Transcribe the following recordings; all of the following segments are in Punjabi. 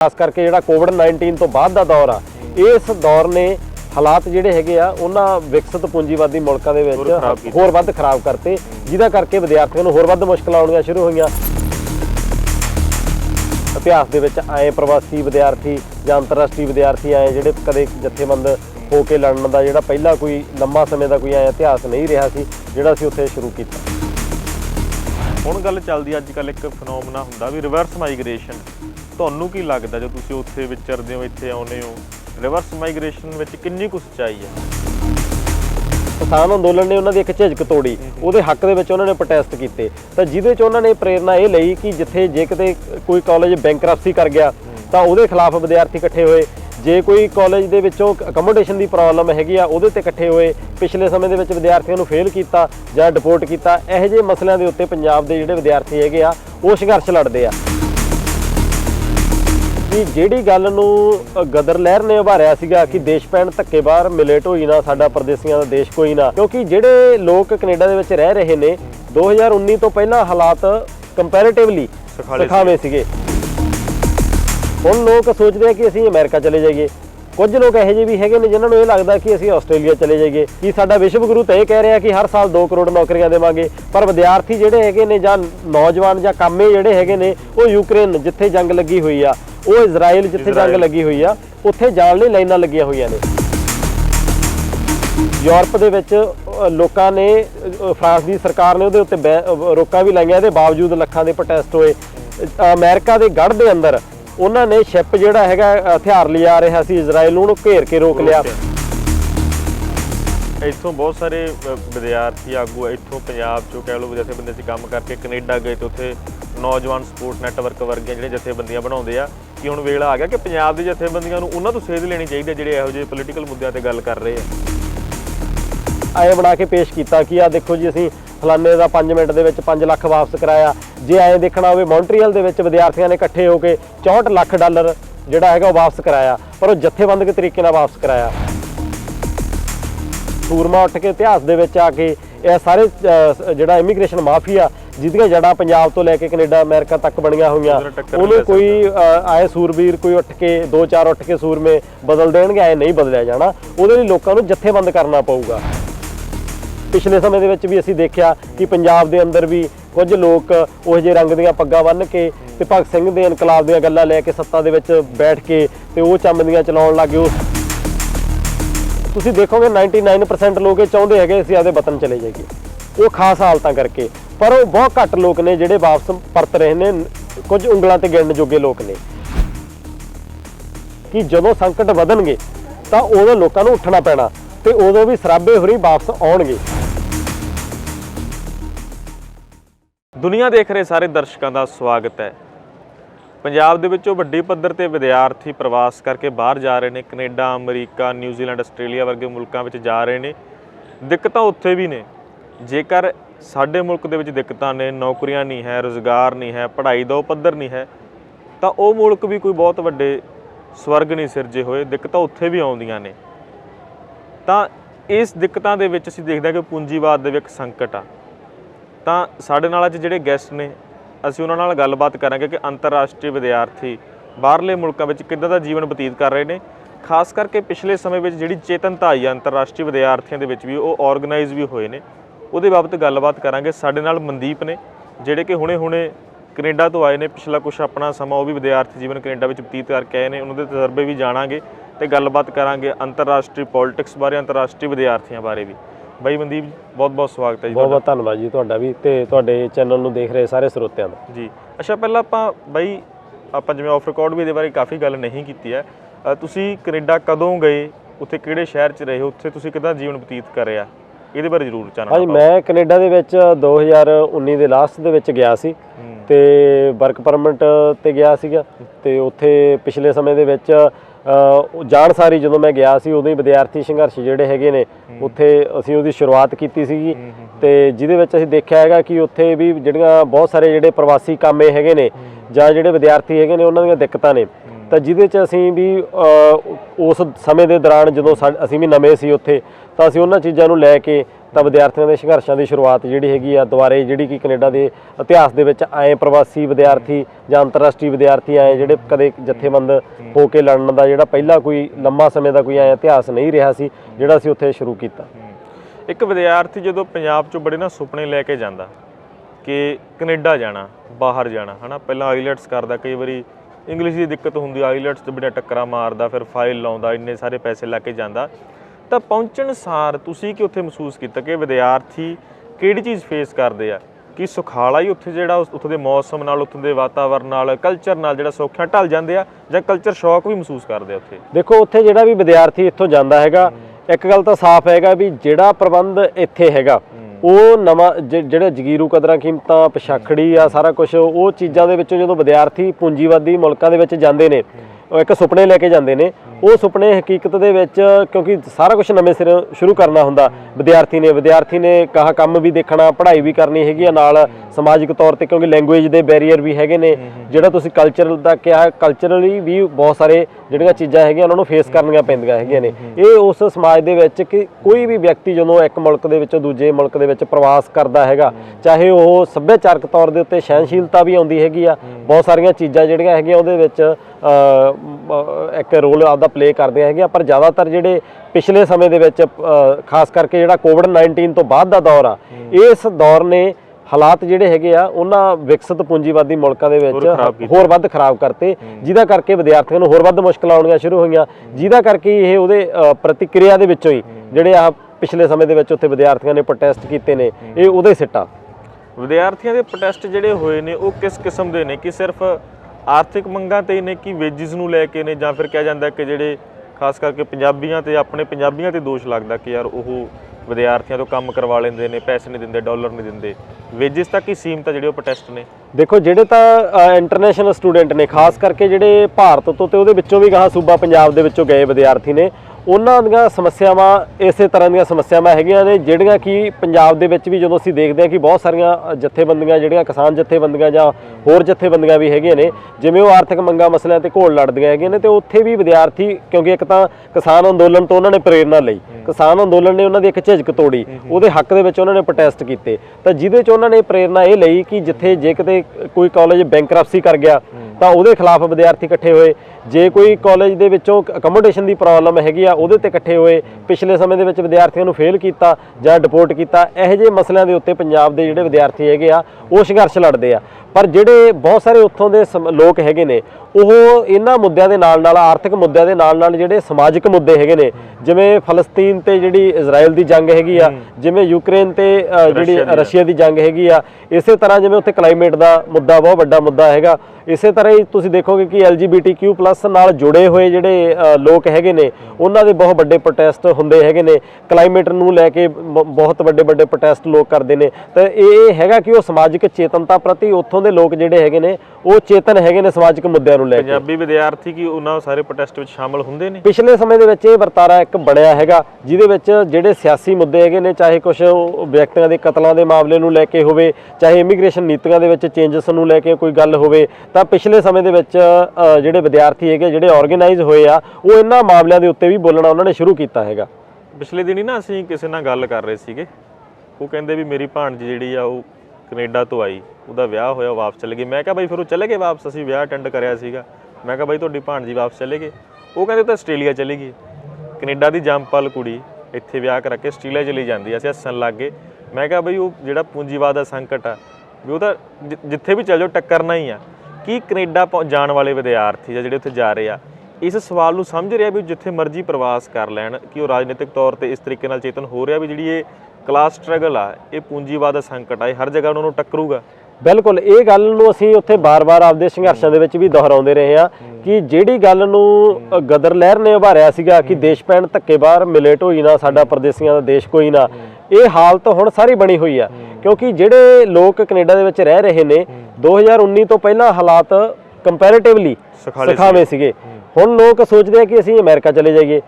ਖਾਸ ਕਰਕੇ ਜਿਹੜਾ ਕੋਵਿਡ-19 ਤੋਂ ਬਾਅਦ ਦਾ ਦੌਰ ਆ ਇਸ ਦੌਰ ਨੇ ਹਾਲਾਤ ਜਿਹੜੇ ਹੈਗੇ ਆ ਉਹਨਾਂ ਵਿਕਸਿਤ ਪੂੰਜੀਵਾਦੀ ਮੁਲਕਾਂ ਦੇ ਵਿੱਚ। ਹੋਰ ਵੱਧ ਖਰਾਬ ਕਰਤੇ ਜਿਹਦਾ ਕਰਕੇ ਵਿਦਿਆਰਥੀਆਂ ਨੂੰ ਹੋਰ ਵੱਧ ਮੁਸ਼ਕਲਾਂ ਆਉਣੀਆਂ ਸ਼ੁਰੂ ਹੋਈਆਂ। ਇਤਿਹਾਸ ਦੇ ਵਿੱਚ ਆਏ ਪ੍ਰਵਾਸੀ ਵਿਦਿਆਰਥੀ ਜਾਂ ਅੰਤਰਰਾਸ਼ਟਰੀ ਵਿਦਿਆਰਥੀ ਆਏ ਜਿਹੜੇ ਕਦੇ ਜਥੇਬੰਦ ਹੋ ਕੇ ਲੜਨ ਦਾ ਜਿਹੜਾ ਪਹਿਲਾ ਕੋਈ ਲੰਮਾ ਸਮੇਂ ਦਾ ਕੋਈ ਆਇਆ ਇਤਿਹਾਸ ਨਹੀਂ ਰਿਹਾ ਸੀ ਜਿਹੜਾ ਅਸੀਂ ਉੱਥੇ ਸ਼ੁਰੂ ਕੀਤਾ। ਹੁਣ ਗੱਲ ਚੱਲਦੀ ਅੱਜ ਕੱਲ ਇੱਕ ਫਨੋਮਨਾ ਹੁੰਦਾ ਵੀ ਰਿਵਰਸ ਮਾਈਗ੍ਰੇਸ਼ਨ ਤੁਹਾਨੂੰ ਕੀ ਲੱਗਦਾ ਜਦੋਂ ਤੁਸੀਂ ਉੱਥੇ ਵਿਚਰਦੇ ਹੋ ਇੱਥੇ ਆਉਂਦੇ ਹੋ? ਰਿਵਰਸ ਮਾਈਗ੍ਰੇਸ਼ਨ ਵਿੱਚ ਕਿੰਨੀ ਕੁ ਸੱਚਾਈ ਹੈ? ਕਿਸਾਨ ਅੰਦੋਲਨ ਨੇ ਉਹਨਾਂ ਦੀ ਇੱਕ ਝਿਜਕ ਤੋੜੀ। ਉਹਦੇ ਹੱਕ ਦੇ ਵਿੱਚ ਉਹਨਾਂ ਨੇ ਪ੍ਰੋਟੈਸਟ ਕੀਤੇ। ਤਾਂ ਜਿਹਦੇ ਚ ਉਹਨਾਂ ਨੇ ਪ੍ਰੇਰਣਾ ਇਹ ਲਈ ਕਿ ਜਿੱਥੇ ਜੇ ਕਿਤੇ ਕੋਈ ਕਾਲਜ ਬੈਂਕਰਪਸੀ ਕਰ ਗਿਆ ਤਾਂ ਉਹਦੇ ਖਿਲਾਫ ਵਿਦਿਆਰਥੀ ਇਕੱਠੇ ਹੋਏ। ਜੇ ਕੋਈ ਕਾਲਜ ਦੇ ਵਿੱਚੋਂ ਅਕਮੋਡੇਸ਼ਨ ਦੀ ਪ੍ਰੋਬਲਮ ਹੈਗੀ ਆ ਉਹਦੇ ਤੇ ਇਕੱਠੇ ਹੋਏ। ਪਿਛਲੇ ਸਮੇਂ ਦੇ ਵਿੱਚ ਵਿਦਿਆਰਥੀਆਂ ਨੂੰ ਫੇਲ ਕੀਤਾ ਜਾਂ ਡਿਪੋਰਟ ਕੀਤਾ। ਇਹੋ ਜਿਹੇ ਮਸਲਿਆਂ ਦੇ ਉੱਤੇ ਪੰਜਾਬ ਦੇ ਜਿਹੜੇ ਵਿਦਿਆਰਥੀ ਹੈਗੇ ਆ ਉਹ ਸੰਘਰਸ਼ ਲੜਦੇ ਆ। ਕਿ ਜਿਹੜੀ ਗੱਲ ਨੂੰ ਗਦਰ ਲਹਿਰ ਨੇ ਉਭਾਰਿਆ ਸੀਗਾ ਕਿ ਦੇਸ਼ ਪੈਣ ਧੱਕੇ ਬਾਹਰ ਮਿਲੇਟ ਹੋਈ ਨਾ ਸਾਡਾ ਪਰਦੇਸੀਆਂ ਦਾ ਦੇਸ਼ ਕੋਈ ਨਾ ਕਿਉਂਕਿ ਜਿਹੜੇ ਲੋਕ ਕੈਨੇਡਾ ਦੇ ਵਿੱਚ ਰਹਿ ਰਹੇ ਨੇ 2019 ਤੋਂ ਪਹਿਲਾਂ ਹਾਲਾਤ ਕੰਪੈਰੀਟਿਵਲੀ ਸੁਖਾਵੇਂ ਸੀਗੇ। ਹੁਣ ਲੋਕ ਸੋਚਦੇ ਆ ਕਿ ਅਸੀਂ ਅਮਰੀਕਾ ਚਲੇ ਜਾਈਏ। ਕੁਝ ਲੋਕ ਇਹੋ ਜਿਹੇ ਵੀ ਹੈਗੇ ਨੇ ਜਿਨ੍ਹਾਂ ਨੂੰ ਇਹ ਲੱਗਦਾ ਕਿ ਅਸੀਂ ਆਸਟ੍ਰੇਲੀਆ ਚਲੇ ਜਾਈਏ। ਕਿ ਸਾਡਾ ਵਿਸ਼ਵ ਗੁਰੂ ਤਾਂ ਇਹ ਕਹਿ ਰਿਹਾ ਕਿ ਹਰ ਸਾਲ 2 ਕਰੋੜ ਨੌਕਰੀਆਂ ਦੇਵਾਂਗੇ ਪਰ ਵਿਦਿਆਰਥੀ ਜਿਹੜੇ ਹੈਗੇ ਨੇ ਜਾਂ ਨੌਜਵਾਨ ਜਾਂ ਕਾਮੇ ਜਿਹੜੇ ਹੈਗੇ ਨੇ ਉਹ ਯੂਕਰੇਨ ਜਿੱਥੇ ਜੰਗ ਲੱਗੀ ਹੋਈ ਆ। ਉਹ ਇਜ਼ਰਾਈਲ ਜਿੱਥੇ ਜੰਗ। ਲੱਗੀ ਹੋਈ ਆ ਉੱਥੇ ਜਾਣ ਲਈ ਲਾਈਨਾਂ ਲੱਗੀਆਂ ਹੋਈਆਂ ਨੇ। ਯੂਰਪ ਦੇ ਵਿੱਚ ਲੋਕਾਂ ਨੇ ਫਰਾਂਸ ਦੀ ਸਰਕਾਰ ਨੇ ਉਹਦੇ ਉੱਤੇ ਰੋਕਾਂ ਵੀ ਲਾਈਆਂ ਇਹਦੇ ਬਾਵਜੂਦ ਲੱਖਾਂ ਦੇ ਪ੍ਰੋਟੈਸਟ ਹੋਏ। ਅਮਰੀਕਾ ਦੇ ਗੜ੍ਹ ਦੇ ਅੰਦਰ ਉਹਨਾਂ ਨੇ ਸ਼ਿਪ ਜਿਹੜਾ ਹੈਗਾ ਹਥਿਆਰ ਲਿਆ ਰਿਹਾ ਸੀ ਇਜ਼ਰਾਈਲ ਨੂੰ ਉਹਨੂੰ ਘੇਰ ਕੇ ਰੋਕ ਲਿਆ। ਇੱਥੋਂ ਬਹੁਤ ਸਾਰੇ ਵਿਦਿਆਰਥੀ ਆਗੂ ਇੱਥੋਂ ਪੰਜਾਬ ਚੋਂ ਕਹਿ ਲਓ ਜਥੇਬੰਦੀਆਂ 'ਚ ਕੰਮ ਕਰਕੇ ਕੈਨੇਡਾ ਗਏ ਤੇ ਉੱਥੇ ਨੌਜਵਾਨ ਸਪੋਰਟ ਨੈਟਵਰਕ ਵਰਗੀਆਂ ਜਿਹੜੇ ਜਥੇਬੰਦੀਆਂ ਬਣਾਉਂਦੇ ਆ, ਕਿ ਹੁਣ ਵੇਲਾ ਆ ਗਿਆ ਕਿ ਪੰਜਾਬ ਦੇ ਜਥੇਬੰਦੀਆਂ ਨੂੰ ਉਹਨਾਂ ਤੋਂ ਸੇਧ ਲੈਣੀ ਚਾਹੀਦੀ ਹੈ ਜਿਹੜੇ ਇਹੋ ਜਿਹੇ ਪੋਲੀਟੀਕਲ ਮੁੱਦਿਆਂ ਤੇ ਗੱਲ ਕਰ ਰਹੇ ਆ? ਐਂ ਬਣਾ ਕੇ ਪੇਸ਼ ਕੀਤਾ ਕਿ ਆ ਦੇਖੋ ਜੀ, ਅਸੀਂ ਫਲਾਣੇ ਦਾ 5 ਮਿੰਟ ਦੇ ਵਿੱਚ 5 ਲੱਖ ਵਾਪਸ ਕਰਾਇਆ। ਜੇ ਐਂ ਦੇਖਣਾ ਹੋਵੇ ਮੌਂਟਰੀਅਲ ਦੇ ਵਿੱਚ ਵਿਦਿਆਰਥੀਆਂ ਨੇ ਇਕੱਠੇ ਹੋ ਕੇ 64 ਲੱਖ ਡਾਲਰ ਜਿਹੜਾ ਹੈਗਾ ਉਹ ਵਾਪਸ ਕਰਾਇਆ, ਪਰ ਉਹ ਜਥੇਬੰਦਕ ਤਰੀਕੇ ਨਾਲ ਵਾਪਸ ਕਰਾਇਆ। ਸੂਰਮਾ ਉੱਠ ਕੇ ਇਤਿਹਾਸ ਦੇ ਵਿੱਚ ਆ ਕੇ ਇਹ ਸਾਰੇ ਜਿਹੜਾ ਇਮੀਗ੍ਰੇਸ਼ਨ ਮਾਫੀਆ ਜਿਹਦੀਆਂ ਜੜਾਂ ਪੰਜਾਬ ਤੋਂ ਲੈ ਕੇ ਕੈਨੇਡਾ ਅਮਰੀਕਾ ਤੱਕ ਬਣੀਆਂ ਹੋਈਆਂ। ਉਹਨੂੰ ਕੋਈ ਆਏ ਸੂਰਬੀਰ ਕੋਈ ਉੱਠ ਕੇ ਦੋ ਚਾਰ ਉੱਠ ਕੇ ਸੂਰਮੇ ਬਦਲ ਦੇਣਗੇ ਐ ਨਹੀਂ ਬਦਲਿਆ ਜਾਣਾ। ਉਹਦੇ ਲਈ ਲੋਕਾਂ ਨੂੰ ਜਥੇਬੰਦ ਕਰਨਾ ਪਊਗਾ। ਪਿਛਲੇ ਸਮੇਂ ਦੇ ਵਿੱਚ ਵੀ ਅਸੀਂ ਦੇਖਿਆ ਕਿ ਪੰਜਾਬ ਦੇ ਅੰਦਰ ਵੀ ਕੁਝ ਲੋਕ ਉਹ ਜਿਹੇ ਰੰਗ ਦੀਆਂ ਪੱਗਾਂ ਬੰਨ੍ਹ ਕੇ ਤੇ ਭਗਤ ਸਿੰਘ ਦੇ ਇਨਕਲਾਬ ਦੀਆਂ ਗੱਲਾਂ ਲੈ ਕੇ ਸੱਤਾ ਦੇ ਵਿੱਚ ਬੈਠ ਕੇ ਤੇ ਉਹ ਚੰਮਦੀਆਂ ਚਲਾਉਣ ਲੱਗੇ ਉਸ ਤੁਸੀਂ ਦੇਖੋਗੇ 99% ਲੋਕ ਇਹ ਚਾਹੁੰਦੇ ਹੈਗੇ ਅਸੀਂ ਆਦੇ ਵਤਨ ਚਲੇ ਜਾਈਏ। ਉਹ ਖਾਸ ਹਾਲਤਾਂ ਕਰਕੇ। ਪਰ ਉਹ ਬਹੁਤ ਘੱਟ ਲੋਕ ਨੇ ਜਿਹੜੇ ਵਾਪਸ ਪਰਤ ਰਹੇ ਨੇ, ਕੁਝ ਉਂਗਲਾਂ ਤੇ ਗਿਣਨ ਜੋਗੇ ਲੋਕ ਨੇ। ਕਿ ਜਦੋਂ ਸੰਕਟ ਵਧਣਗੇ, ਤਾਂ ਉਦੋਂ ਲੋਕਾਂ ਨੂੰ ਉੱਠਣਾ ਪੈਣਾ ਤੇ ਉਦੋਂ ਵੀ ਸਰਾਬੇ ਹੋਰੀ ਵਾਪਸ ਆਉਣਗੇ। ਦੁਨੀਆ ਦੇਖ ਰਹੇ ਸਾਰੇ ਦਰਸ਼ਕਾਂ ਦਾ ਸਵਾਗਤ ਹੈ। ਪੰਜਾਬ ਦੇ ਵਿੱਚੋਂ ਵੱਡੀ ਪੱਧਰ ਤੇ ਵਿਦਿਆਰਥੀ ਪ੍ਰਵਾਸ ਕਰਕੇ ਬਾਹਰ ਜਾ ਰਹੇ ਨੇ। ਕੈਨੇਡਾ, ਅਮਰੀਕਾ, ਨਿਊਜ਼ੀਲੈਂਡ, ਆਸਟ੍ਰੇਲੀਆ ਵਰਗੇ ਮੁਲਕਾਂ ਵਿੱਚ ਜਾ ਰਹੇ ਨੇ। ਦਿੱਕਤਾਂ ਉੱਥੇ ਵੀ ਨੇ। ਜੇਕਰ ਸਾਡੇ ਮੁਲਕ ਦੇ ਵਿੱਚ ਦਿੱਕਤਾਂ ਨੇ, ਨੌਕਰੀਆਂ ਨਹੀਂ ਹੈ, ਰੋਜ਼ਗਾਰ ਨਹੀਂ ਹੈ, ਪੜ੍ਹਾਈ ਦਾ ਉਹ ਪੱਧਰ ਨਹੀਂ ਹੈ, ਤਾਂ ਉਹ ਮੁਲਕ ਵੀ ਕੋਈ ਬਹੁਤ ਵੱਡੇ ਸਵਰਗ ਨਹੀਂ ਸਿਰਜੇ ਹੋਏ, ਦਿੱਕਤਾਂ ਉੱਥੇ ਵੀ ਆਉਂਦੀਆਂ ਨੇ। ਤਾਂ ਇਸ ਦਿੱਕਤਾਂ ਦੇ ਵਿੱਚ ਅਸੀਂ ਦੇਖਦੇ ਹਾਂ ਕਿ ਪੂੰਜੀਵਾਦ ਦੇ ਵਿੱਚ ਸੰਕਟ ਆ। ਤਾਂ ਸਾਡੇ ਨਾਲ ਅੱਜ ਜਿਹੜੇ ਗੈਸਟ ਨੇ, ਅਸੀਂ ਉਹਨਾਂ ਨਾਲ ਗੱਲਬਾਤ ਕਰਾਂਗੇ ਕਿ ਅੰਤਰਰਾਸ਼ਟਰੀ ਵਿਦਿਆਰਥੀ ਬਾਹਰਲੇ ਮੁਲਕਾਂ ਵਿੱਚ ਕਿੱਦਾਂ ਦਾ ਜੀਵਨ ਬਤੀਤ ਕਰ ਰਹੇ ਨੇ। ਖਾਸ ਕਰਕੇ ਪਿਛਲੇ ਸਮੇਂ ਵਿੱਚ ਜਿਹੜੀ ਚੇਤਨਤਾ ਆਈ ਆ ਅੰਤਰਰਾਸ਼ਟਰੀ ਵਿਦਿਆਰਥੀਆਂ ਦੇ ਵਿੱਚ ਵੀ, ਉਹ ਆਰਗੇਨਾਈਜ਼ ਵੀ ਹੋਏ ਨੇ। ਉਹਦੇ ਬਾਬਤ ਗੱਲਬਾਤ ਕਰਾਂਗੇ। ਸਾਡੇ ਨਾਲ ਮਨਦੀਪ ਨੇ ਜਿਹੜੇ ਕਿ ਹੁਣੇ-ਹੁਣੇ ਕੈਨੇਡਾ ਤੋਂ ਆਏ ਨੇ ਪਿਛਲਾ ਕੁਝ ਆਪਣਾ ਸਮਾਂ ਉਹ ਵੀ ਵਿਦਿਆਰਥੀ ਜੀਵਨ ਕੈਨੇਡਾ ਵਿੱਚ ਬਤੀਤ ਕਰਕੇ ਆਏ ਨੇ ਉਹਨਾਂ ਦੇ ਤਜਰਬੇ ਵੀ ਜਾਣਾਂਗੇ ਤੇ ਗੱਲਬਾਤ ਕਰਾਂਗੇ ਅੰਤਰਰਾਸ਼ਟਰੀ ਪੋਲਿਟਿਕਸ ਬਾਰੇ ਅੰਤਰਰਾਸ਼ਟਰੀ ਵਿਦਿਆਰਥੀਆਂ ਬਾਰੇ ਵੀ। ਬਾਈ ਮਨਦੀਪ ਜੀ ਬਹੁਤ-ਬਹੁਤ ਸਵਾਗਤ ਹੈ ਜੀ ਬਹੁਤ ਬਹੁਤ ਧੰਨਵਾਦ ਜੀ ਤੁਹਾਡਾ ਵੀ ਤੇ ਤੁਹਾਡੇ ਚੈਨਲ ਨੂੰ ਦੇਖ ਰਹੇ ਸਾਰੇ ਸਰੋਤਿਆਂ ਦਾ। ਜੀ। ਅੱਛਾ ਪਹਿਲਾਂ ਆਪਾਂ ਬਾਈ ਆਪਾਂ ਜਿਵੇਂ ਆਫ ਰਿਕਾਰਡ ਵੀ ਇਹਦੇ ਬਾਰੇ ਕਾਫੀ ਗੱਲ ਨਹੀਂ ਕੀਤੀ ਹੈ। ਤੁਸੀਂ ਕੈਨੇਡਾ ਕਦੋਂ ਗਏ? ਉੱਥੇ ਕਿਹੜੇ ਸ਼ਹਿਰ 'ਚ ਰਹੇ ਉੱਥੇ ਤੁਸੀਂ ਕਿਦਾਂ ਜੀਵਨ ਬਤੀਤ ਕਰਿਆ? ਇਹਦੇ ਬਾਰੇ ਜ਼ਰੂਰ ਚਾਨਣਾ ਹਾਂਜੀ। ਮੈਂ ਕੈਨੇਡਾ ਦੇ ਵਿੱਚ 2019 ਦੇ ਲਾਸਟ ਦੇ ਵਿੱਚ ਗਿਆ ਸੀ ਤੇ ਵਰਕ ਪਰਮਿਟ ਤੇ ਗਿਆ ਸੀਗਾ ਤੇ ਉੱਥੇ ਪਿਛਲੇ ਸਮੇਂ ਦੇ ਵਿੱਚ ਜਾਣ ਸਾਰੀ ਜਦੋਂ ਮੈਂ ਗਿਆ ਸੀ ਉਦੋਂ ਹੀ ਵਿਦਿਆਰਥੀ ਸੰਘਰਸ਼ ਜਿਹੜੇ ਹੈਗੇ ਨੇ ਉੱਥੇ ਅਸੀਂ ਉਹਦੀ ਸ਼ੁਰੂਆਤ ਕੀਤੀ ਸੀਗੀ ਤੇ ਜਿਹਦੇ ਵਿੱਚ ਅਸੀਂ ਦੇਖਿਆ ਹੈਗਾ ਕਿ ਉੱਥੇ ਵੀ ਜਿਹੜੀਆਂ ਬਹੁਤ ਸਾਰੇ ਜਿਹੜੇ ਪ੍ਰਵਾਸੀ ਕਾਮੇ ਹੈਗੇ ਨੇ ਜਾਂ ਜਿਹੜੇ ਵਿਦਿਆਰਥੀ ਹੈਗੇ ਨੇ ਉਹਨਾਂ ਦੀਆਂ ਦਿੱਕਤਾਂ ਨੇ। ਤਾਂ ਜਿਹਦੇ ਚ ਅਸੀਂ ਵੀ ਉਸ ਸਮੇਂ ਦੇ ਦੌਰਾਨ ਜਦੋਂ ਸਾ- ਅਸੀਂ ਵੀ ਨਵੇਂ ਸੀ ਉੱਥੇ, ਤਾਂ ਅਸੀਂ ਉਹਨਾਂ ਚੀਜ਼ਾਂ ਨੂੰ ਲੈ ਕੇ ਤਾਂ ਵਿਦਿਆਰਥੀਆਂ ਦੇ ਸੰਘਰਸ਼ਾਂ ਦੀ ਸ਼ੁਰੂਆਤ ਜਿਹੜੀ ਹੈਗੀ ਆ ਦੁਬਾਰੇ ਜਿਹੜੀ ਕਿ ਕੈਨੇਡਾ ਦੇ ਇਤਿਹਾਸ ਦੇ ਵਿੱਚ ਆਏ ਪ੍ਰਵਾਸੀ ਵਿਦਿਆਰਥੀ ਜਾਂ ਅੰਤਰਰਾਸ਼ਟਰੀ ਵਿਦਿਆਰਥੀ ਆਏ, ਜਿਹੜੇ ਕਦੇ ਜਥੇਬੰਦ ਹੋ ਕੇ ਲੜਨ ਦਾ ਜਿਹੜਾ ਪਹਿਲਾ ਕੋਈ ਲੰਮਾ ਸਮੇਂ ਦਾ ਕੋਈ ਆਇਆ ਇਤਿਹਾਸ ਨਹੀਂ ਰਿਹਾ ਸੀ, ਜਿਹੜਾ ਅਸੀਂ ਉੱਥੇ ਸ਼ੁਰੂ ਕੀਤਾ। ਇੱਕ ਵਿਦਿਆਰਥੀ ਜਦੋਂ ਪੰਜਾਬ ਚੋਂ ਬੜੇ ਨਾ ਸੁਪਨੇ ਲੈ ਕੇ ਜਾਂਦਾ ਕਿ ਕੈਨੇਡਾ ਜਾਣਾ, ਬਾਹਰ ਜਾਣਾ, ਹਨਾ, ਪਹਿਲਾਂ ਆਈਲੈਟਸ ਕਰਦਾ, ਕਈ ਵਾਰੀ ਇੰਗਲਿਸ਼ ਦੀ ਦਿੱਕਤ ਹੁੰਦੀ ਆਈਲੈਟਸ ਤੇ ਬੜੀਆਂ ਟੱਕਰਾਂ ਮਾਰਦਾ ਫਿਰ ਫਾਈਲ ਲਾਉਂਦਾ ਇੰਨੇ ਸਾਰੇ ਪੈਸੇ ਲਾ ਕੇ ਜਾਂਦਾ। ਤਾਂ ਪਹੁੰਚਣ ਸਾਰ ਤੁਸੀਂ ਕਿ ਉੱਥੇ ਮਹਿਸੂਸ ਕੀਤਾ ਕਿ ਵਿਦਿਆਰਥੀ ਕਿਹੜੀ ਚੀਜ਼ ਫੇਸ ਕਰਦੇ ਆ? ਕਿ ਸੁਖਾਲਾ ਹੀ ਉੱਥੇ ਜਿਹੜਾ ਉੱਥੇ ਦੇ ਮੌਸਮ ਨਾਲ ਉੱਥੇ ਦੇ ਵਾਤਾਵਰਣ ਨਾਲ ਕਲਚਰ ਨਾਲ ਜਿਹੜਾ ਸੌਖਿਆ ਢਲ ਜਾਂਦੇ ਆ? ਜਾਂ ਕਲਚਰ ਸ਼ੌਕ ਵੀ ਮਹਿਸੂਸ ਕਰਦੇ ਆ ਉੱਥੇ? ਦੇਖੋ ਉੱਥੇ ਜਿਹੜਾ ਵੀ ਵਿਦਿਆਰਥੀ ਇੱਥੋਂ ਜਾਂਦਾ ਹੈਗਾ ਇੱਕ ਗੱਲ ਤਾਂ ਸਾਫ਼ ਹੈਗਾ ਵੀ ਜਿਹੜਾ ਪ੍ਰਬੰਧ ਇੱਥੇ ਹੈਗਾ ਉਹ ਨਵਾਂ ਜ- ਜਿਹੜੇ ਜਗੀਰੂ ਕਦਰਾਂ ਕੀਮਤਾਂ, ਪਛਾਖੜੀ ਆ, ਸਾਰਾ ਕੁਝ ਉਹ ਚੀਜ਼ਾਂ ਦੇ ਵਿੱਚੋਂ ਜਦੋਂ ਵਿਦਿਆਰਥੀ ਪੂੰਜੀਵਾਦੀ ਮੁਲਕਾਂ ਦੇ ਵਿੱਚ ਜਾਂਦੇ ਨੇ, ਉਹ ਇੱਕ ਸੁਪਨੇ ਲੈ ਕੇ ਜਾਂਦੇ ਨੇ ਉਹ ਸੁਪਨੇ ਹਕੀਕਤ ਦੇ ਵਿੱਚ ਕਿਉਂਕਿ ਸਾਰਾ ਕੁਝ ਨਵੇਂ ਸਿਰੋਂ ਸ਼ੁਰੂ ਕਰਨਾ ਹੁੰਦਾ। ਵਿਦਿਆਰਥੀ ਨੇ ਵਿਦਿਆਰਥੀ ਨੇ ਕਹਾ ਕੰਮ ਵੀ ਦੇਖਣਾ ਪੜ੍ਹਾਈ ਵੀ ਕਰਨੀ ਹੈਗੀ ਆ ਨਾਲ। ਸਮਾਜਿਕ ਤੌਰ ਤੇ ਕਿਉਂਕਿ ਲੈਂਗੁਏਜ ਦੇ ਬੈਰੀਅਰ ਵੀ ਹੈਗੇ ਨੇ। ਜਿਹੜਾ ਤੁਸੀਂ ਕਲਚਰਲ ਦਾ ਕਿਹਾ ਕਲਚਰਲੀ ਵੀ ਬਹੁਤ ਸਾਰੇ ਜਿਹੜੀਆਂ ਚੀਜ਼ਾਂ ਹੈਗੀਆਂ ਉਹਨਾਂ ਨੂੰ ਫੇਸ ਕਰਨੀਆਂ ਪੈਂਦੀਆਂ ਹੈਗੀਆਂ ਨੇ। ਇਹ ਉਸ ਸਮਾਜ ਦੇ ਵਿੱਚ ਕਿ ਕੋਈ ਵੀ ਵਿਅਕਤੀ ਜਦੋਂ ਇੱਕ ਮੁਲਕ ਦੇ ਵਿੱਚੋਂ ਦੂਜੇ ਮੁਲਕ ਦੇ ਵਿੱਚ ਪ੍ਰਵਾਸ ਕਰਦਾ ਹੈਗਾ ਚਾਹੇ ਉਹ ਸੱਭਿਆਚਾਰਕ ਤੌਰ ਦੇ ਉੱਤੇ ਸਹਿਨਸ਼ੀਲਤਾ ਵੀ ਆਉਂਦੀ ਹੈਗੀ ਆ ਬਹੁਤ ਸਾਰੀਆਂ ਚੀਜ਼ਾਂ ਜਿਹੜੀਆਂ ਹੈਗੀਆਂ ਉਹਦੇ ਵਿੱਚ ਇੱਕ ਰੋਲ ਆਪਦਾ ਪਲੇ ਕਰਦੇ ਹੈਗੇ ਆ ਪਰ ਜ਼ਿਆਦਾਤਰ ਜਿਹੜੇ ਪਿਛਲੇ ਸਮੇਂ ਦੇ ਵਿੱਚ ਖਾਸ ਕਰਕੇ ਜਿਹੜਾ ਕੋਵਿਡ 19 ਤੋਂ ਬਾਅਦ ਦਾ ਦੌਰ ਆ ਇਸ ਦੌਰ ਨੇ ਹਾਲਾਤ ਜਿਹੜੇ ਹੈਗੇ ਆ ਉਹਨਾਂ ਵਿਕਸਿਤ ਪੂੰਜੀਵਾਦੀ ਮੁਲਕਾਂ ਦੇ ਵਿੱਚ ਹੋਰ ਵੱਧ ਖਰਾਬ ਕਰਤੇ ਜਿਹਦਾ ਕਰਕੇ ਵਿਦਿਆਰਥੀਆਂ ਨੂੰ ਹੋਰ ਵੱਧ ਮੁਸ਼ਕਲਾਂ ਆਉਣੀਆਂ ਸ਼ੁਰੂ ਹੋਈਆਂ। ਜਿਹਦਾ ਕਰਕੇ ਇਹ ਉਹਦੇ ਪ੍ਰਤੀਕਿਰਿਆ ਦੇ ਵਿੱਚੋਂ ਹੀ ਜਿਹੜੇ ਆ ਪਿਛਲੇ ਸਮੇਂ ਦੇ ਵਿੱਚ ਉੱਥੇ ਵਿਦਿਆਰਥੀਆਂ ਨੇ ਪ੍ਰੋਟੈਸਟ ਕੀਤੇ ਨੇ ਇਹ ਉਹਦੇ ਸਿੱਟਾ। ਵਿਦਿਆਰਥੀਆਂ ਦੇ ਪ੍ਰੋਟੈਸਟ ਜਿਹੜੇ ਹੋਏ ਨੇ ਉਹ ਕਿਸ ਕਿਸਮ ਦੇ ਨੇ? ਕਿ ਸਿਰਫ ਆਰਥਿਕ ਮੰਗਾਂ ਤੇ ਹੀ ਨੇ ਕਿ ਵੇਜਿਸ ਨੂੰ ਲੈ ਕੇ ਨੇ ਜਾਂ ਫਿਰ ਕਿਹਾ ਜਾਂਦਾ ਕਿ ਜਿਹੜੇ ਖਾਸ ਕਰਕੇ ਪੰਜਾਬੀਆਂ ਤੇ ਆਪਣੇ ਪੰਜਾਬੀਆਂ ਤੇ ਦੋਸ਼ ਲੱਗਦਾ ਕਿ ਯਾਰ ਉਹ ਵਿਦਿਆਰਥੀਆਂ ਤੋਂ ਕੰਮ ਕਰਵਾ ਲੈਂਦੇ ਨੇ, ਪੈਸੇ ਨਹੀਂ ਦਿੰਦੇ ਡਾਲਰ ਨਹੀਂ ਦਿੰਦੇ। ਵੇਜਿਸ ਤੱਕ ਹੀ ਸੀਮਤ ਆ ਜਿਹੜੇ ਉਹ ਪ੍ਰੋਟੈਸਟ ਨੇ। ਦੇਖੋ, ਜਿਹੜੇ ਤਾਂ ਇੰਟਰਨੈਸ਼ਨਲ ਸਟੂਡੈਂਟ ਨੇ, ਖਾਸ ਕਰਕੇ ਜਿਹੜੇ ਭਾਰਤ ਤੋਂ ਤੇ ਉਹਦੇ ਵਿੱਚੋਂ ਵੀ ਗਾਹਾਂ ਸੂਬਾ ਪੰਜਾਬ ਦੇ ਵਿੱਚੋਂ ਗਏ ਵਿਦਿਆਰਥੀ ਨੇ ਉਹਨਾਂ ਦੀਆਂ ਸਮੱਸਿਆਵਾਂ ਇਸੇ ਤਰ੍ਹਾਂ ਦੀਆਂ ਸਮੱਸਿਆਵਾਂ ਹੈਗੀਆਂ ਨੇ ਜਿਹੜੀਆਂ ਕਿ ਪੰਜਾਬ ਦੇ ਵਿੱਚ ਵੀ ਜਦੋਂ ਅਸੀਂ ਦੇਖਦੇ ਹਾਂ ਕਿ ਬਹੁਤ ਸਾਰੀਆਂ ਜਥੇਬੰਦੀਆਂ ਜਿਹੜੀਆਂ ਕਿਸਾਨ ਜਥੇਬੰਦੀਆਂ ਜਾਂ ਹੋਰ ਜਥੇਬੰਦੀਆਂ ਵੀ ਹੈਗੀਆਂ ਨੇ ਜਿਵੇਂ ਉਹ ਆਰਥਿਕ ਮੰਗਾਂ ਮਸਲਿਆਂ ਤੇ ਘੋਲ ਲੜਦੀਆਂ ਹੈਗੀਆਂ ਨੇ ਤੇ ਉੱਥੇ ਵੀ ਵਿਦਿਆਰਥੀ ਕਿਉਂਕਿ ਇੱਕ ਤਾਂ ਕਿਸਾਨ ਅੰਦੋਲਨ ਤੋਂ ਉਹਨਾਂ ਨੇ ਪ੍ਰੇਰਣਾ ਲਈ ਕਿਸਾਨ ਅੰਦੋਲਨ ਨੇ ਉਹਨਾਂ ਦੀ ਇੱਕ ਝਿਜਕ ਤੋੜੀ ਉਹਦੇ ਹੱਕ ਦੇ ਵਿੱਚ ਉਹਨਾਂ ਨੇ ਪ੍ਰੋਟੈਸਟ ਕੀਤੇ। ਤਾਂ ਜਿਹਦੇ ਚ ਉਹਨਾਂ ਨੇ ਪ੍ਰੇਰਣਾ ਇਹ ਲਈ ਕਿ ਜਿੱਥੇ ਜੇ ਕਿਤੇ ਕੋਈ ਕਾਲਜ ਬੈਂਕਰਪਸੀ ਕਰ ਗਿਆ ਤਾਂ ਉਹਦੇ ਖਿਲਾਫ ਵਿਦਿਆਰਥੀ ਇਕੱਠੇ ਹੋਏ ਜੇ ਕੋਈ ਕਾਲਜ ਦੇ ਵਿੱਚੋਂ ਅਕਮੋਡੇਸ਼ਨ ਦੀ ਪ੍ਰੋਬਲਮ ਹੈਗੀ ਆ, ਉਹਦੇ ਤੇ ਇਕੱਠੇ ਹੋਏ, ਪਿਛਲੇ ਸਮੇਂ ਦੇ ਵਿੱਚ ਵਿਦਿਆਰਥੀਆਂ ਨੂੰ ਫੇਲ ਕੀਤਾ ਜਾਂ ਡਿਪੋਰਟ ਕੀਤਾ, ਇਹੋ ਜਿਹੇ ਮਸਲਿਆਂ ਦੇ ਉੱਤੇ ਪੰਜਾਬ ਦੇ ਜਿਹੜੇ ਵਿਦਿਆਰਥੀ ਹੈਗੇ ਆ, ਉਹ ਸੰਘਰਸ਼ ਲੜਦੇ ਆ। ਪਰ ਜਿਹੜੇ ਬਹੁਤ ਸਾਰੇ ਉੱਥੋਂ ਦੇ ਸਮ- ਲੋਕ ਹੈਗੇ ਨੇ, ਉਹ ਇਹਨਾਂ ਮੁੱਦਿਆਂ ਦੇ ਨਾਲ ਨਾਲ ਆਰਥਿਕ ਮੁੱਦਿਆਂ ਦੇ ਨਾਲ ਨਾਲ ਜਿਹੜੇ ਸਮਾਜਿਕ ਮੁੱਦੇ ਹੈਗੇ ਨੇ ਜਿਵੇਂ ਫਲਸਤੀਨ ਤੇ ਜਿਹੜੀ ਇਜ਼ਰਾਈਲ ਦੀ ਜੰਗ ਹੈਗੀ ਆ ਜਿਵੇਂ ਯੂਕਰੇਨ ਤੇ ਜਿਹੜੀ ਰਸ਼ੀਆ ਦੀ ਜੰਗ ਹੈਗੀ ਆ ਇਸੇ ਤਰ੍ਹਾਂ ਜਿਵੇਂ ਉੱਥੇ ਕਲਾਈਮੇਟ ਦਾ ਮੁੱਦਾ ਬਹੁਤ ਵੱਡਾ ਮੁੱਦਾ ਹੈਗਾ। ਇਸੇ ਤਰ੍ਹਾਂ ਹੀ ਤੁਸੀਂ ਦੇਖੋਗੇ ਕਿ LGBTQ+ ਨਾਲ ਜੁੜੇ ਹੋਏ ਜਿਹੜੇ ਲੋਕ ਹੈਗੇ ਨੇ ਉਹਨਾਂ ਦੇ ਬਹੁਤ ਵੱਡੇ ਪ੍ਰੋਟੈਸਟ ਹੁੰਦੇ ਹੈਗੇ ਨੇ। ਕਲਾਈਮੇਟ ਨੂੰ ਲੈ ਕੇ ਬਹੁਤ ਵੱਡੇ ਵੱਡੇ ਪ੍ਰੋਟੈਸਟ ਲੋਕ ਕਰਦੇ ਨੇ। ਤਾਂ ਇਹ ਇਹ ਹੈਗਾ ਕਿ ਉਹ ਸਮਾਜਿਕ ਚੇਤਨਤਾ ਪ੍ਰਤੀ ਉੱਥੋਂ ਦੇ ਲੋਕ ਜਿਹੜੇ ਹੈਗੇ ਨੇ ਉਹ ਚੇਤਨ ਹੈਗੇ ਨੇ ਸਮਾਜਿਕ ਮੁੱਦਿਆਂ ਨੂੰ ਲੈ ਕੇ। ਪੰਜਾਬੀ ਵਿਦਿਆਰਥੀ ਕੀ ਉਹਨਾਂ ਸਾਰੇ ਪ੍ਰੋਟੈਸਟ ਵਿੱਚ ਸ਼ਾਮਲ ਹੁੰਦੇ ਨੇ? ਪਿਛਲੇ ਸਮੇਂ ਦੇ ਵਿੱਚ ਇਹ ਵਰਤਾਰਾ ਇੱਕ ਬਣਿਆ ਹੈਗਾ, ਜਿਹਦੇ ਵਿੱਚ ਜਿਹੜੇ ਸਿਆਸੀ ਮੁੱਦੇ ਹੈਗੇ ਨੇ, ਚਾਹੇ ਕੁਝ ਵਿਅਕਤੀਆਂ ਦੇ ਕਤਲਾਂ ਦੇ ਮਾਮਲੇ ਨੂੰ ਲੈ ਕੇ ਹੋਵੇ, ਚਾਹੇ ਇਮੀਗ੍ਰੇਸ਼ਨ ਨੀਤੀਆਂ ਦੇ ਵਿੱਚ ਚੇਂਜਸ ਨੂੰ ਲੈ ਕੇ ਕੋਈ ਗੱਲ ਹੋਵੇ, ਤਾਂ ਪਿਛਲੇ ਸਮੇਂ ਦੇ ਵਿੱਚ ਜਿਹੜੇ ਵਿਦਿਆਰਥੀ ਹੈਗੇ, ਜਿਹੜੇ ਆਰਗੇਨਾਈਜ਼ ਹੋਏ ਆ, ਉਹ ਇਹਨਾਂ ਮਾਮਲਿਆਂ ਦੇ ਉੱਤੇ ਵੀ ਬੋਲਣਾ ਉਹਨਾਂ ਨੇ ਸ਼ੁਰੂ ਕੀਤਾ ਹੈਗਾ। ਪਿਛਲੇ ਦਿਨੀ ਨਾ ਅਸੀਂ ਕਿਸੇ ਨਾਲ ਗੱਲ ਕਰ ਰਹੇ ਸੀਗੇ। ਉਹ ਕਹਿੰਦੇ ਵੀ ਮੇਰੀ ਭਾਣਜੀ ਜਿਹੜੀ ਆ, ਉਹ ਕੈਨੇਡਾ ਤੋਂ ਆਈ, ਉਹਦਾ ਵਿਆਹ ਹੋਇਆ, ਉਹ ਵਾਪਸ ਚਲੇ ਗਈ। ਮੈਂ ਕਿਹਾ ਬਾਈ ਫਿਰ ਉਹ ਚਲੇ ਗਏ ਵਾਪਸ? ਅਸੀਂ ਵਿਆਹ ਅਟੈਂਡ ਕਰਿਆ ਸੀਗਾ। ਮੈਂ ਕਿਹਾ ਬਾਈ ਤੁਹਾਡੀ ਭਾਣਜੀ ਵਾਪਸ ਚਲੇ ਗਏ। ਉਹ ਕਹਿੰਦੇ ਉਹ ਤਾਂ ਆਸਟ੍ਰੇਲੀਆ ਚਲੀ ਗਈ। ਕੈਨੇਡਾ ਦੀ ਜੰਮਪਾਲ ਕੁੜੀ ਇੱਥੇ ਵਿਆਹ ਕਰਾ ਕੇ ਆਸਟ੍ਰੇਲੀਆ ਚਲੀ ਜਾਂਦੀ ਆ, ਅਸੀਂ ਹੱਸਣ ਲੱਗ ਗਏ। ਮੈਂ ਕਿਹਾ ਬਈ ਉਹ ਜਿਹੜਾ ਪੂੰਜੀਵਾਦ ਦਾ ਸੰਕਟ ਆ, ਵੀ ਉਹ ਤਾਂ ਜਿੱਥੇ ਵੀ ਚੱਲ ਜਾਓ ਟੱਕਰਨਾ ਹੀ ਆ। ਕੀ ਕੈਨੇਡਾ ਪਹੁੰ- ਜਾਣ ਵਾਲੇ ਵਿਦਿਆਰਥੀ ਜਾਂ ਜਿਹੜੇ ਉੱਥੇ ਜਾ ਰਹੇ ਆ, ਇਸ ਸਵਾਲ ਨੂੰ ਸਮਝ ਰਿਹਾ ਵੀ ਜਿੱਥੇ ਮਰਜ਼ੀ ਪ੍ਰਵਾਸ ਕਰ ਲੈਣ ਕਿ ਉਹ ਰਾਜਨੀਤਿਕ ਤੌਰ ਤੇ ਇਸ ਤਰੀਕੇ ਨਾਲ ਚੇਤਨ ਹੋ ਰਿਹਾ ਵੀ ਜਿਹੜੀ ਇਹ ਕਲਾਸ ਸਟਰਗਲ ਆ, ਇਹ ਪੂੰਜੀਵਾਦ ਦਾ ਸੰਕਟ ਆ, ਇਹ ਹਰ ਜਗ੍ਹਾ ਉਹਨਾਂ ਨੂੰ ਟੱਕਰੂਗਾ। ਬਿਲਕੁਲ ਇਹ ਗੱਲ ਨੂੰ ਅਸੀਂ ਉੱਥੇ ਬਾਰ-ਬਾਰ ਆਪਦੇ ਸੰਘਰਸ਼ਾਂ ਦੇ ਵਿੱਚ ਵੀ ਦੁਹਰਾਉਂਦੇ ਰਹੇ ਹਾਂ ਕਿ ਜਿਹੜੀ ਗੱਲ ਨੂੰ ਗਦਰ ਲਹਿਰ ਨੇ ਉਭਾਰਿਆ ਸੀਗਾ ਕਿ ਦੇਸ਼ ਪੈਣ ਧੱਕੇ ਬਾਹਰ ਮਿਲੇਟ ਹੋਈ ਨਾ ਸਾਡਾ ਪਰਦੇਸੀਆਂ ਦਾ ਦੇਸ਼ ਕੋਈ ਨਾ ਇਹ ਹਾਲਤ ਹੁਣ ਸਾਰੀ ਬਣੀ ਹੋਈ ਆ। ਕਿਉਂਕਿ ਜਿਹੜੇ ਲੋਕ ਕੈਨੇਡਾ ਦੇ ਵਿੱਚ ਰਹਿ ਰਹੇ ਨੇ 2019 ਤੋਂ ਪਹਿਲਾਂ ਹਾਲਾਤ ਕੰਪੈਰੀਟਿਵਲੀ ਸੁਖਾਵੇਂ ਸੀਗੇ। ਹੁਣ ਲੋਕ ਸੋਚਦੇ ਆ ਕਿ ਅਸੀਂ ਅਮਰੀਕਾ ਚਲੇ ਜਾਈਏ।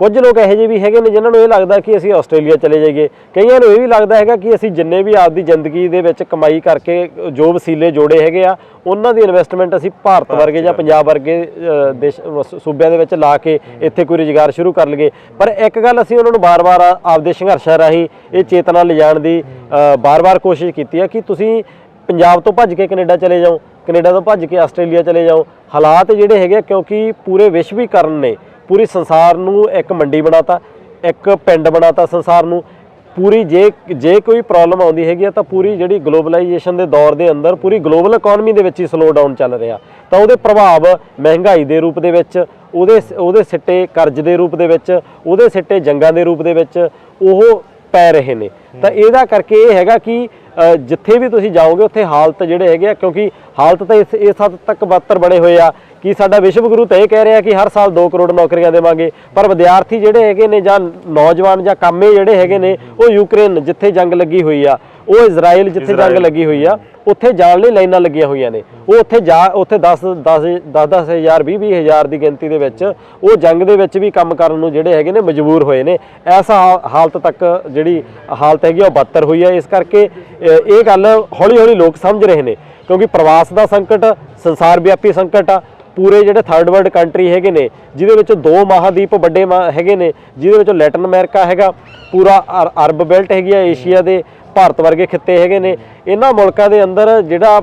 ਕੁਝ ਲੋਕ ਇਹੋ ਜਿਹੇ ਵੀ ਹੈਗੇ ਨੇ ਜਿਨ੍ਹਾਂ ਨੂੰ ਇਹ ਲੱਗਦਾ ਕਿ ਅਸੀਂ ਆਸਟ੍ਰੇਲੀਆ ਚਲੇ ਜਾਈਏ। ਕਈਆਂ ਨੂੰ ਇਹ ਵੀ ਲੱਗਦਾ ਹੈਗਾ ਕਿ ਅਸੀਂ ਜਿੰਨੇ ਵੀ ਆਪਦੀ ਜ਼ਿੰਦਗੀ ਦੇ ਵਿੱਚ ਕਮਾਈ ਕਰਕੇ ਜੋ ਵਸੀਲੇ ਜੋੜੇ ਹੈਗੇ ਆ ਉਹਨਾਂ ਦੀ ਇਨਵੈਸਟਮੈਂਟ ਅਸੀਂ ਭਾਰਤ ਵਰਗੇ ਜਾਂ ਪੰਜਾਬ ਵਰਗੇ ਦੇਸ਼ ਸੂਬਿਆਂ ਦੇ ਵਿੱਚ ਲਾ ਕੇ ਇੱਥੇ ਕੋਈ ਰੁਜ਼ਗਾਰ ਸ਼ੁਰੂ ਕਰ ਲਈਏ। ਪਰ ਇੱਕ ਗੱਲ ਅਸੀਂ ਉਹਨਾਂ ਨੂੰ ਬਾਰ-ਬਾਰ ਆਪਦੇ ਸੰਘਰਸ਼ਾਂ ਰਾਹੀਂ ਇਹ ਚੇਤਨਾ ਲਿਜਾਣ ਦੀ ਬਾਰ-ਬਾਰ ਕੋਸ਼ਿਸ਼ ਕੀਤੀ ਹੈ ਕਿ ਤੁਸੀਂ ਪੰਜਾਬ ਤੋਂ ਭੱਜ ਕੇ ਕੈਨੇਡਾ ਚਲੇ ਜਾਓ ਕੈਨੇਡਾ ਤੋਂ ਭੱਜ ਕੇ ਆਸਟ੍ਰੇਲੀਆ ਚਲੇ ਜਾਓ। ਹਾਲਾਤ ਜਿਹੜੇ ਹੈਗੇ ਆ, ਕਿਉਂਕਿ ਪੂਰੇ ਵਿਸ਼ਵੀਕਰਨ ਨੇ ਪੂਰੀ ਸੰਸਾਰ ਨੂੰ ਇੱਕ ਮੰਡੀ ਬਣਾਤਾ, ਇੱਕ ਪਿੰਡ ਬਣਾਤਾ ਸੰਸਾਰ ਨੂੰ। ਪੂਰੀ ਜੇ ਜੇ ਕੋਈ ਪ੍ਰੋਬਲਮ ਆਉਂਦੀ ਹੈਗੀ ਆ ਤਾਂ ਪੂਰੀ ਜਿਹੜੀ ਗਲੋਬਲਾਈਜੇਸ਼ਨ ਦੇ ਦੌਰ ਦੇ ਅੰਦਰ ਪੂਰੀ ਗਲੋਬਲ ਇਕਨੋਮੀ ਦੇ ਵਿੱਚ ਹੀ ਸਲੋ ਡਾਊਨ ਚੱਲ ਰਿਹਾ। ਤਾਂ ਉਹਦੇ ਪ੍ਰਭਾਵ ਮਹਿੰਗਾਈ ਦੇ ਰੂਪ ਦੇ ਵਿੱਚ, ਉਹਦੇ ਉਹਦੇ ਸਿੱਟੇ ਕਰਜ਼ ਦੇ ਰੂਪ ਦੇ ਵਿੱਚ, ਉਹਦੇ ਸਿੱਟੇ ਜੰਗਾਂ ਦੇ ਰੂਪ ਦੇ ਵਿੱਚ ਉਹ ਪੈ ਰਹੇ ਨੇ। ਤਾਂ ਇਹਦਾ ਕਰਕੇ ਇਹ ਹੈਗਾ ਕਿ ਜਿੱਥੇ ਵੀ ਤੁਸੀਂ ਜਾਓਗੇ ਉੱਥੇ ਹਾਲਤ ਜਿਹੜੇ ਹੈਗੇ ਆ, ਕਿਉਂਕਿ ਹਾਲਤ ਤਾਂ ਇਸ ਇਸ ਹੱਦ ਤੱਕ ਬਦਤਰ ਬਣੇ ਹੋਏ ਆ। ਕਿ ਸਾਡਾ ਵਿਸ਼ਵ ਗੁਰੂ ਤਾਂ ਇਹ ਕਹਿ ਰਿਹਾ ਕਿ ਹਰ ਸਾਲ 2 ਕਰੋੜ ਨੌਕਰੀਆਂ ਦੇਵਾਂਗੇ ਪਰ ਵਿਦਿਆਰਥੀ ਜਿਹੜੇ ਹੈਗੇ ਨੇ ਜਾਂ ਨੌਜਵਾਨ ਜਾਂ ਕਾਮੇ ਜਿਹੜੇ ਹੈਗੇ ਨੇ ਉਹ ਯੂਕਰੇਨ ਜਿੱਥੇ ਜੰਗ ਲੱਗੀ ਹੋਈ ਆ ਉਹ ਇਜ਼ਰਾਈਲ ਜਿੱਥੇ ਜੰਗ ਲੱਗੀ ਹੋਈ ਆ ਉੱਥੇ ਜਾਣ ਲਈ ਲਾਈਨਾਂ ਲੱਗੀਆਂ ਹੋਈਆਂ ਨੇ। ਉਹ ਉੱਥੇ ਜਾ ਉੱਥੇ 10 10 10 ਹਜ਼ਾਰ 20 20 ਹਜ਼ਾਰ ਦੀ ਗਿਣਤੀ ਦੇ ਵਿੱਚ ਉਹ ਜੰਗ ਦੇ ਵਿੱਚ ਵੀ ਕੰਮ ਕਰਨ ਨੂੰ ਜਿਹੜੇ ਹੈਗੇ ਨੇ ਮਜਬੂਰ ਹੋਏ ਨੇ। ਐਸਾ ਹਾਲਤ ਤੱਕ ਜਿਹੜੀ ਹਾਲਤ ਹੈਗੀ ਉਹ ਬੱਤਰ ਹੋਈ ਹੈ ਇਸ ਕਰਕੇ ਇਹ ਗੱਲ ਹੌਲੀ ਹੌਲੀ ਲੋਕ ਸਮਝ ਰਹੇ ਨੇ ਕਿਉਂਕਿ ਪ੍ਰਵਾਸ ਦਾ ਸੰਕਟ ਸੰਸਾਰ ਵਿਆਪੀ ਸੰਕਟ ਆ। ਪੂਰੇ ਜਿਹੜੇ ਥਰਡ ਵਰਲਡ ਕੰਟਰੀ ਹੈਗੇ ਨੇ ਜਿਹਦੇ ਵਿੱਚ ਦੋ ਮਹਾਦੀਪ ਵੱਡੇ ਮਹਾ- ਹੈਗੇ ਨੇ ਜਿਹਦੇ ਵਿੱਚੋਂ ਲੈਟਨ ਅਮਰੀਕਾ ਹੈਗਾ ਪੂਰਾ ਅਰ- ਅਰਬ ਬੈਲਟ ਹੈਗੀ ਆ ਏਸ਼ੀਆ ਦੇ ਭਾਰਤ ਵਰਗੇ ਖਿੱਤੇ ਹੈਗੇ ਨੇ। ਇਹਨਾਂ ਮੁਲਕਾਂ ਦੇ ਅੰਦਰ ਜਿਹੜਾ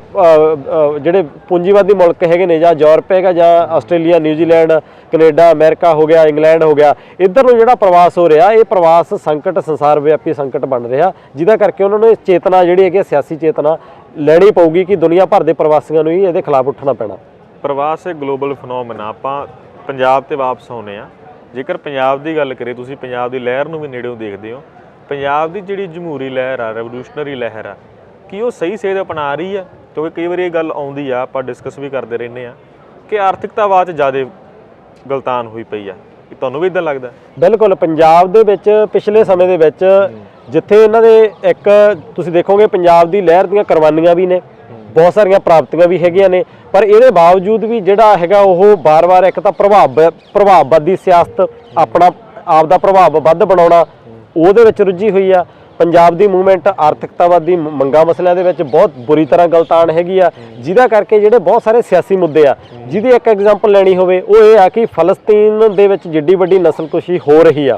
ਜਿਹੜੇ ਪੂੰਜੀਵਾਦੀ ਮੁਲਕ ਹੈਗੇ ਨੇ ਜਾਂ ਯੂਰਪ ਹੈਗਾ ਜਾਂ ਆਸਟ੍ਰੇਲੀਆ ਨਿਊਜ਼ੀਲੈਂਡ ਕੈਨੇਡਾ ਅਮਰੀਕਾ ਹੋ ਗਿਆ ਇੰਗਲੈਂਡ ਹੋ ਗਿਆ ਇੱਧਰ ਨੂੰ ਜਿਹੜਾ ਪ੍ਰਵਾਸ ਹੋ ਰਿਹਾ ਇਹ ਪ੍ਰਵਾਸ ਸੰਕਟ ਸੰਸਾਰ ਵਿਆਪੀ ਸੰਕਟ ਬਣ ਰਿਹਾ ਜਿਹਦਾ ਕਰਕੇ ਉਹਨਾਂ ਨੂੰ ਇਹ ਚੇਤਨਾ ਜਿਹੜੀ ਹੈਗੀ ਆ, ਸਿਆਸੀ ਚੇਤਨਾ ਲੈਣੀ ਪਊਗੀ ਕਿ ਦੁਨੀਆ ਭਰ ਦੇ ਪ੍ਰਵਾਸੀਆਂ ਨੂੰ ਹੀ ਇਹਦੇ ਖਿਲਾਫ ਉੱਠਣਾ ਪੈਣਾ। ਪ੍ਰਵਾਸ ਇੱਕ ਗਲੋਬਲ ਫਨੋਮੈਨਾ ਆਪਾਂ ਪੰਜਾਬ ਤੇ ਵਾਪਸ ਆਉਨੇ ਆ ਜੇਕਰ ਪੰਜਾਬ ਦੀ ਗੱਲ ਕਰੀਏ ਤੁਸੀਂ ਪੰਜਾਬ ਦੀ ਲਹਿਰ ਨੂੰ ਵੀ ਨੇੜਿਓਂ ਦੇਖਦੇ ਹੋ। ਪੰਜਾਬ ਦੀ ਜਿਹੜੀ ਜਮਹੂਰੀ ਲਹਿਰ ਆ ਰੈਵੋਲੂਸ਼ਨਰੀ ਲਹਿਰ ਆ ਕੀ ਉਹ ਸਹੀ ਸੇਧ ਅਪਣਾ ਰਹੀ ਆ? ਕਿਉਂਕਿ ਕਈ ਵਾਰੀ ਇਹ ਗੱਲ ਆਉਂਦੀ ਆ ਆਪਾਂ ਡਿਸਕਸ ਵੀ ਕਰਦੇ ਰਹਿੰਦੇ ਆ ਕਿ ਆਰਥਿਕਤਾਵਾਦ 'ਚ ਜ਼ਿਆਦਾ ਗਲਤਾਨ ਹੋਈ ਪਈ ਆ। ਕੀ ਤੁਹਾਨੂੰ ਵੀ ਇਦਾਂ ਲੱਗਦਾ? ਬਿਲਕੁਲ ਪੰਜਾਬ ਦੇ ਵਿੱਚ ਪਿਛਲੇ ਸਮੇਂ ਦੇ ਵਿੱਚ ਜਿੱਥੇ ਇਹਨਾਂ ਦੇ ਇੱਕ ਤੁਸੀਂ ਦੇਖੋਗੇ ਪੰਜਾਬ ਦੀ ਲਹਿਰ ਦੀਆਂ ਕੁਰਬਾਨੀਆਂ ਵੀ ਨੇ। ਬਹੁਤ ਸਾਰੀਆਂ ਪ੍ਰਾਪਤੀਆਂ ਵੀ ਹੈਗੀਆਂ ਨੇ, ਪਰ ਇਹਦੇ ਬਾਵਜੂਦ ਵੀ ਜਿਹੜਾ ਹੈਗਾ ਉਹ ਬਾਰ-ਬਾਰ ਇੱਕ ਤਾਂ ਪ੍ਰਭਾਵ, ਪ੍ਰਭਾਵਵਾਦੀ ਸਿਆਸਤ ਆਪਣਾ ਆਪ ਦਾ ਪ੍ਰਭਾਵ ਵੱਧ ਬਣਾਉਣਾ, ਉਹਦੇ ਵਿੱਚ ਰੁੱਝੀ ਹੋਈ ਆ। ਪੰਜਾਬ ਦੀ ਮੂਵਮੈਂਟ ਆਰਥਿਕਤਾਵਾਦੀ ਮ- ਮੰਗਾਂ ਮਸਲਿਆਂ ਦੇ ਵਿੱਚ ਬਹੁਤ ਬੁਰੀ ਤਰ੍ਹਾਂ ਗਲਤਾਨ ਹੈਗੀ ਆ, ਜਿਹਦਾ ਕਰਕੇ ਜਿਹੜੇ ਬਹੁਤ ਸਾਰੇ ਸਿਆਸੀ ਮੁੱਦੇ ਆ, ਜਿਹਦੀ ਇੱਕ ਐਗਜ਼ਾਮਪਲ ਲੈਣੀ ਹੋਵੇ, ਉਹ ਇਹ ਆ ਕਿ ਫਲਸਤੀਨ ਦੇ ਵਿੱਚ ਜਿੱਡੀ ਵੱਡੀ ਨਸਲਕੁਸ਼ੀ ਹੋ ਰਹੀ ਆ।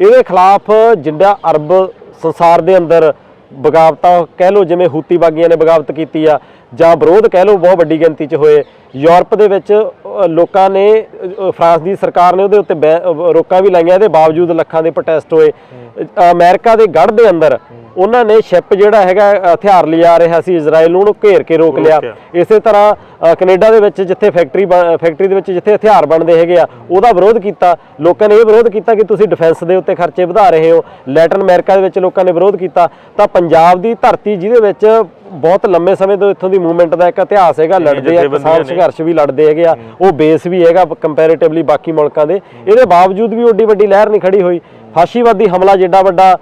ਇਹਦੇ ਖਿਲਾਫ ਜਿੰਦਾ ਅਰਬ ਸੰਸਾਰ ਦੇ ਅੰਦਰ ਬਗਾਵਤਾਂ ਕਹਿ ਲਓ ਜਿਵੇਂ ਹੂਤੀ ਬਾਗੀਆਂ ਨੇ ਬਗਾਵਤ ਕੀਤੀ ਆ ਜਾਂ ਵਿਰੋਧ ਕਹਿ ਲਓ ਬਹੁਤ ਵੱਡੀ ਗਿਣਤੀ 'ਚ ਹੋਏ ਯੂਰਪ ਦੇ ਵਿੱਚ ਲੋਕਾਂ ਨੇ ਫਰਾਂਸ ਦੀ ਸਰਕਾਰ ਨੇ ਉਹਦੇ ਉੱਤੇ ਰੋਕਾਂ ਵੀ ਲਾਈਆਂ ਇਹਦੇ ਬਾਵਜੂਦ ਲੱਖਾਂ ਦੇ ਪ੍ਰੋਟੈਸਟ ਹੋਏ। ਅਮਰੀਕਾ ਦੇ ਗੜ੍ਹ ਦੇ ਅੰਦਰ ਉਹਨਾਂ ਨੇ ਸ਼ਿਪ ਜਿਹੜਾ ਹੈਗਾ ਹਥਿਆਰ ਲਿਜਾ ਰਿਹਾ ਸੀ ਇਜ਼ਰਾਈਲ ਨੂੰ ਉਹਨੂੰ ਘੇਰ ਕੇ ਰੋਕ ਲਿਆ। ਇਸੇ ਤਰ੍ਹਾਂ ਕੈਨੇਡਾ ਦੇ ਵਿੱਚ ਜਿੱਥੇ ਫੈਕਟਰੀ ਫੈਕਟਰੀ ਦੇ ਵਿੱਚ ਜਿੱਥੇ ਹਥਿਆਰ ਬਣਦੇ ਹੈਗੇ ਆ ਉਹਦਾ ਵਿਰੋਧ ਕੀਤਾ। ਲੋਕਾਂ ਨੇ ਇਹ ਵਿਰੋਧ ਕੀਤਾ ਕਿ ਤੁਸੀਂ ਡਿਫੈਂਸ ਦੇ ਉੱਤੇ ਖਰਚੇ ਵਧਾ ਰਹੇ ਹੋ। ਲੈਟਨ ਅਮਰੀਕਾ ਦੇ ਵਿੱਚ ਲੋਕਾਂ ਨੇ ਵਿਰੋਧ ਕੀਤਾ। ਤਾਂ ਪੰਜਾਬ ਦੀ ਧਰਤੀ ਜਿਹਦੇ ਵਿੱਚ ਬਹੁਤ ਲੰਮੇ ਸਮੇਂ ਤੋਂ ਇੱਥੋਂ ਦੀ ਮੂਵਮੈਂਟ ਦਾ ਇੱਕ ਇਤਿਹਾਸ ਹੈਗਾ ਲੜਦੇ ਆ ਕਿਸਾਨ। ਸੰਘਰਸ਼ ਵੀ ਲੜਦੇ ਹੈਗੇ ਆ ਉਹ ਬੇਸ ਵੀ ਹੈਗਾ ਕੰਪੈਰੀਟਿਵਲੀ ਬਾਕੀ ਮੁਲਕਾਂ ਦੇ। ਇਹਦੇ ਬਾਵਜੂਦ ਵੀ ਓਡੀ ਵੱਡੀ ਲਹਿਰ ਨਹੀਂ ਖੜੀ ਹੋਈ। ਫਾਸ਼ੀਵਾਦੀ ਹਮਲਾ ਜਿੱਡਾ ਵੱਡਾ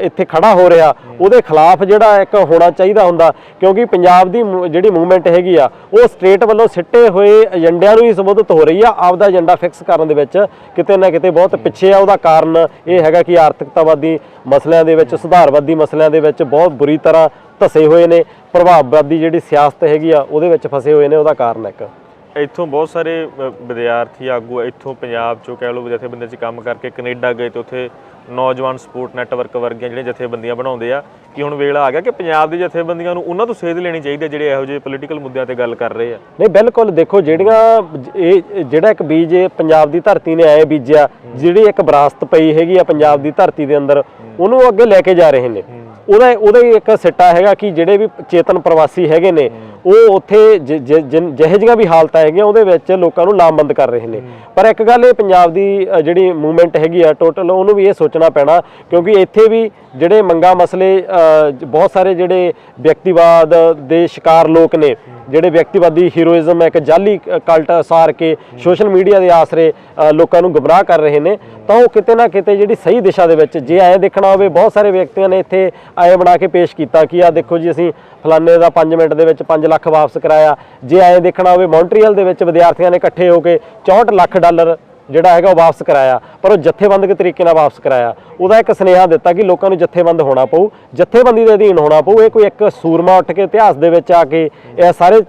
ਇੱਥੇ ਖੜਾ ਹੋ ਰਿਹਾ। ਉਹਦੇ ਖਿਲਾਫ ਜਿਹੜਾ ਇੱਕ ਹੋਣਾ ਚਾਹੀਦਾ ਹੁੰਦਾ, ਕਿਉਂਕਿ ਪੰਜਾਬ ਦੀ ਮੂ- ਜਿਹੜੀ ਮੂਵਮੈਂਟ ਹੈਗੀ ਆ, ਉਹ ਸਟੇਟ ਵੱਲੋਂ ਸਿੱਟੇ ਹੋਏ ਏਜੰਡਿਆਂ ਨੂੰ ਹੀ ਸੰਬੋਧਿਤ ਹੋ ਰਹੀ ਆ। ਆਪਦਾ ਏਜੰਡਾ ਫਿਕਸ ਕਰਨ ਦੇ ਵਿੱਚ ਕਿਤੇ ਨਾ ਕਿਤੇ ਬਹੁਤ ਪਿੱਛੇ ਆ। ਉਹਦਾ ਕਾਰਨ ਇਹ ਹੈਗਾ ਕਿ ਆਰਥਿਕਤਾਵਾਦੀ ਮਸਲਿਆਂ ਦੇ ਵਿੱਚ, ਸੁਧਾਰਵਾਦੀ ਮਸਲਿਆਂ ਦੇ ਵਿੱਚ ਬਹੁਤ ਬੁਰੀ ਤਰ੍ਹਾਂ ਧਸੇ ਹੋਏ ਨੇ। ਪ੍ਰਭਾਵਵਾਦੀ ਜਿਹੜੀ ਸਿਆਸਤ ਹੈਗੀ ਆ, ਉਹਦੇ ਵਿੱਚ ਫਸੇ ਹੋਏ ਨੇ। ਉਹਦਾ ਕਾਰਨ ਇੱਕ। ਇੱਥੋਂ ਬਹੁਤ ਸਾਰੇ ਵਿਦਿਆਰਥੀ ਆਗੂ ਇੱਥੋਂ ਪੰਜਾਬ ਚੋਂ ਕਹਿ ਲਓ ਜਥੇਬੰਦੀਆਂ 'ਚ ਕੰਮ ਕਰਕੇ ਕੈਨੇਡਾ ਗਏ ਤੇ ਉੱਥੇ ਨੌਜਵਾਨ ਸਪੋਰਟ ਨੈਟਵਰਕ ਵਰਗੀਆਂ ਜਿਹੜੀਆਂ ਜਥੇਬੰਦੀਆਂ ਬਣਾਉਂਦੇ ਆ ਕਿ ਹੁਣ ਵੇਲਾ ਆ ਗਿਆ ਕਿ ਪੰਜਾਬ ਦੀ ਜਥੇਬੰਦੀਆਂ ਨੂੰ ਉਹਨਾਂ ਤੋਂ ਸੇਧ ਲੈਣੀ ਚਾਹੀਦੀ ਹੈ ਜਿਹੜੇ ਇਹੋ ਜਿਹੇ ਪੋਲੀਟੀਕਲ ਮੁੱਦਿਆਂ ਤੇ ਗੱਲ ਕਰ ਰਹੇ ਆ? ਨਹੀਂ ਬਿਲਕੁਲ ਦੇਖੋ ਜਿਹੜੀਆਂ ਇਹ ਜਿਹੜਾ ਇੱਕ ਬੀਜ ਪੰਜਾਬ ਦੀ ਧਰਤੀ ਨੇ ਐ ਬੀਜਿਆ ਜਿਹੜੀ ਇੱਕ ਵਿਰਾਸਤ ਪਈ ਹੈਗੀ ਆ ਪੰਜਾਬ ਦੀ ਧਰਤੀ ਦੇ ਅੰਦਰ ਉਹਨੂੰ ਉਹ ਅੱਗੇ ਲੈ ਕੇ ਜਾ ਰਹੇ ਨੇ। ਉਹਦਾ ਉਹਦਾ ਹੀ ਇੱਕ ਸਿੱਟਾ ਹੈਗਾ ਕਿ ਜਿਹੜੇ ਵੀ ਚੇਤਨ ਪ੍ਰਵਾਸੀ ਹੈਗੇ ਨੇ ਉਹ ਉੱਥੇ ਜ- ਜ- ਜਿਨ- ਜਿਹੋ ਜਿਹੀਆਂ ਵੀ ਹਾਲਤਾਂ ਹੈਗੀਆਂ ਉਹਦੇ ਵਿੱਚ ਲੋਕਾਂ ਨੂੰ ਲਾਮਬੰਦ ਕਰ ਰਹੇ ਨੇ। ਪਰ ਇੱਕ ਗੱਲ ਇਹ ਪੰਜਾਬ ਦੀ ਜਿਹੜੀ ਮੂਵਮੈਂਟ ਹੈਗੀ ਆ ਟੋਟਲ ਉਹਨੂੰ ਵੀ ਇਹ ਸੋਚਣਾ ਪੈਣਾ ਕਿਉਂਕਿ ਇੱਥੇ ਵੀ ਜਿਹੜੇ ਮੰਗਾ ਮਸਲੇ ਬਹੁਤ ਸਾਰੇ ਜਿਹੜੇ ਵਿਅਕਤੀਵਾਦ ਦੇ ਸ਼ਿਕਾਰ ਲੋਕ ਨੇ ਜਿਹੜੇ ਵਿਅਕਤੀਵਾਦੀ ਹੀਰੋਇਜ਼ਮ ਹੈ, ਇੱਕ ਜਾਲੀ ਕਲਟ ਸਾਰ ਕੇ ਸੋਸ਼ਲ ਮੀਡੀਆ ਦੇ ਆਸਰੇ ਲੋਕਾਂ ਨੂੰ ਗੁੰਮਰਾਹ ਕਰ ਰਹੇ ਨੇ, ਤਾਂ ਉਹ ਕਿਤੇ ਨਾ ਕਿਤੇ ਜਿਹੜੀ ਸਹੀ ਦਿਸ਼ਾ ਦੇ ਵਿੱਚ ਜੇ ਐਂ ਦੇਖਣਾ ਹੋਵੇ, ਬਹੁਤ ਸਾਰੇ ਵਿਅਕਤੀਆਂ ਨੇ ਇੱਥੇ ਐਂ ਬਣਾ ਕੇ ਪੇਸ਼ ਕੀਤਾ ਕਿ ਆ ਦੇਖੋ ਜੀ, ਅਸੀਂ ਫਲਾਣੇ ਦਾ 5 ਮਿੰਟ ਦੇ ਵਿੱਚ 5 ਲੱਖ ਵਾਪਸ ਕਰਾਇਆ। ਜੇ ਐਂ ਦੇਖਣਾ ਹੋਵੇ ਮੌਂਟਰੀਅਲ ਦੇ ਵਿੱਚ ਵਿਦਿਆਰਥੀਆਂ ਨੇ ਇਕੱਠੇ ਹੋ ਕੇ 64 ਲੱਖ ਡਾਲਰ ਜਿਹੜਾ ਹੈਗਾ ਉਹ ਵਾਪਸ ਕਰਾਇਆ। ਪਰ ਉਹ ਜਥੇਬੰਦਕ ਤਰੀਕੇ ਨਾਲ ਵਾਪਸ ਕਰਾਇਆ। ਉਹਦਾ ਇੱਕ ਸੁਨੇਹਾ ਦਿੱਤਾ ਕਿ ਲੋਕਾਂ ਨੂੰ ਜਥੇਬੰਦ ਹੋਣਾ ਪਊ। ਜਥੇਬੰਦੀ ਦੇ ਅਧੀਨ ਹੋਣਾ ਪਊ। ਇਹ ਕੋਈ ਇੱਕ ਸੂਰਮਾ ਉੱਠ ਕੇ ਇਤਿਹਾਸ ਦੇ ਵਿੱਚ ਆ ਕੇ ਇਹ ਸਾਰੇ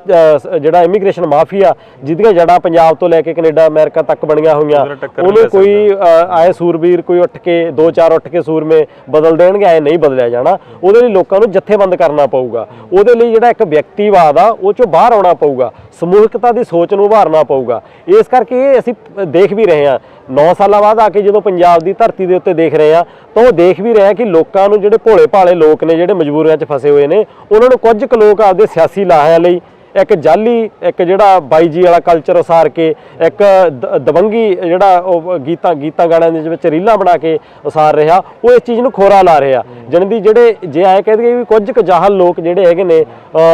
ਜਿਹੜਾ ਇਮੀਗ੍ਰੇਸ਼ਨ ਮਾਫੀਆ ਜਿਹਦੀਆਂ ਜੜਾਂ ਪੰਜਾਬ ਤੋਂ ਲੈ ਕੇ ਕੈਨੇਡਾ ਅਮਰੀਕਾ ਤੱਕ ਬਣੀਆਂ ਹੋਈਆਂ ਉਹਨੂੰ ਕੋਈ ਆਏ ਸੂਰਬੀਰ ਕੋਈ ਉੱਠ ਕੇ ਦੋ ਚਾਰ ਉੱਠ ਕੇ ਸੂਰਮੇ ਬਦਲ ਦੇਣਗੇ ਐ ਨਹੀਂ ਬਦਲਿਆ ਜਾਣਾ। ਉਹਦੇ ਲਈ ਲੋਕਾਂ ਨੂੰ ਜਥੇਬੰਦ ਕਰਨਾ ਪਊਗਾ। ਉਹਦੇ ਲਈ ਜਿਹੜਾ ਇੱਕ ਵਿਅਕਤੀਵਾਦ ਆ ਉਹ ਚੋਂ ਬਾਹਰ ਆਉਣਾ ਪਊਗਾ। ਸਮੂਹਿਕਤਾ ਦੀ ਸੋਚ ਨੂੰ ਉਭਾਰਨਾ ਪਊਗਾ। ਇਸ ਕਰਕੇ ਇਹ ਅਸੀਂ ਦੇਖ ਵੀ ਰਹੇ ਹਾਂ 9 ਸਾਲਾਂ ਬਾਅਦ ਆ ਕੇ ਜਦੋਂ ਪੰਜਾਬ ਦੀ ਧਰਤੀ ਦੇ ਉੱਤੇ ਦੇਖ ਰਹੇ ਆ, ਤਾਂ ਉਹ ਦੇਖ ਵੀ ਰਿਹਾ ਕਿ ਲੋਕਾਂ ਨੂੰ ਜਿਹੜੇ ਭੋਲੇ ਭਾਲੇ ਲੋਕ ਨੇ, ਜਿਹੜੇ ਮਜਬੂਰੀਆਂ 'ਚ ਫਸੇ ਹੋਏ ਨੇ, ਉਹਨਾਂ ਨੂੰ ਕੁਝ ਕੁ ਲੋਕ ਆਪਦੇ ਸਿਆਸੀ ਲਾਹਿਆਂ ਲਈ ਇੱਕ ਜਾਲੀ, ਇੱਕ ਜਿਹੜਾ ਬਾਈ ਜੀ ਵਾਲਾ ਕਲਚਰ ਉਸਾਰ ਕੇ, ਇੱਕ ਦਬੰਗੀ ਜਿਹੜਾ ਉਹ ਗੀਤਾਂ ਗੀਤਾਂ ਗਾਣਿਆਂ ਦੇ ਵਿੱਚ ਰੀਲਾਂ ਬਣਾ ਕੇ ਉਸਾਰ ਰਿਹਾ, ਉਹ ਇਸ ਚੀਜ਼ ਨੂੰ ਖੋਰਾ ਲਾ ਰਿਹਾ। ਜਣ ਜਿਹੜੇ, ਜੇ ਆਏ ਕਹਿ ਦਈਏ ਵੀ ਕੁਝ ਕੁ ਜਾਹਲ ਲੋਕ ਜਿਹੜੇ ਹੈਗੇ ਨੇ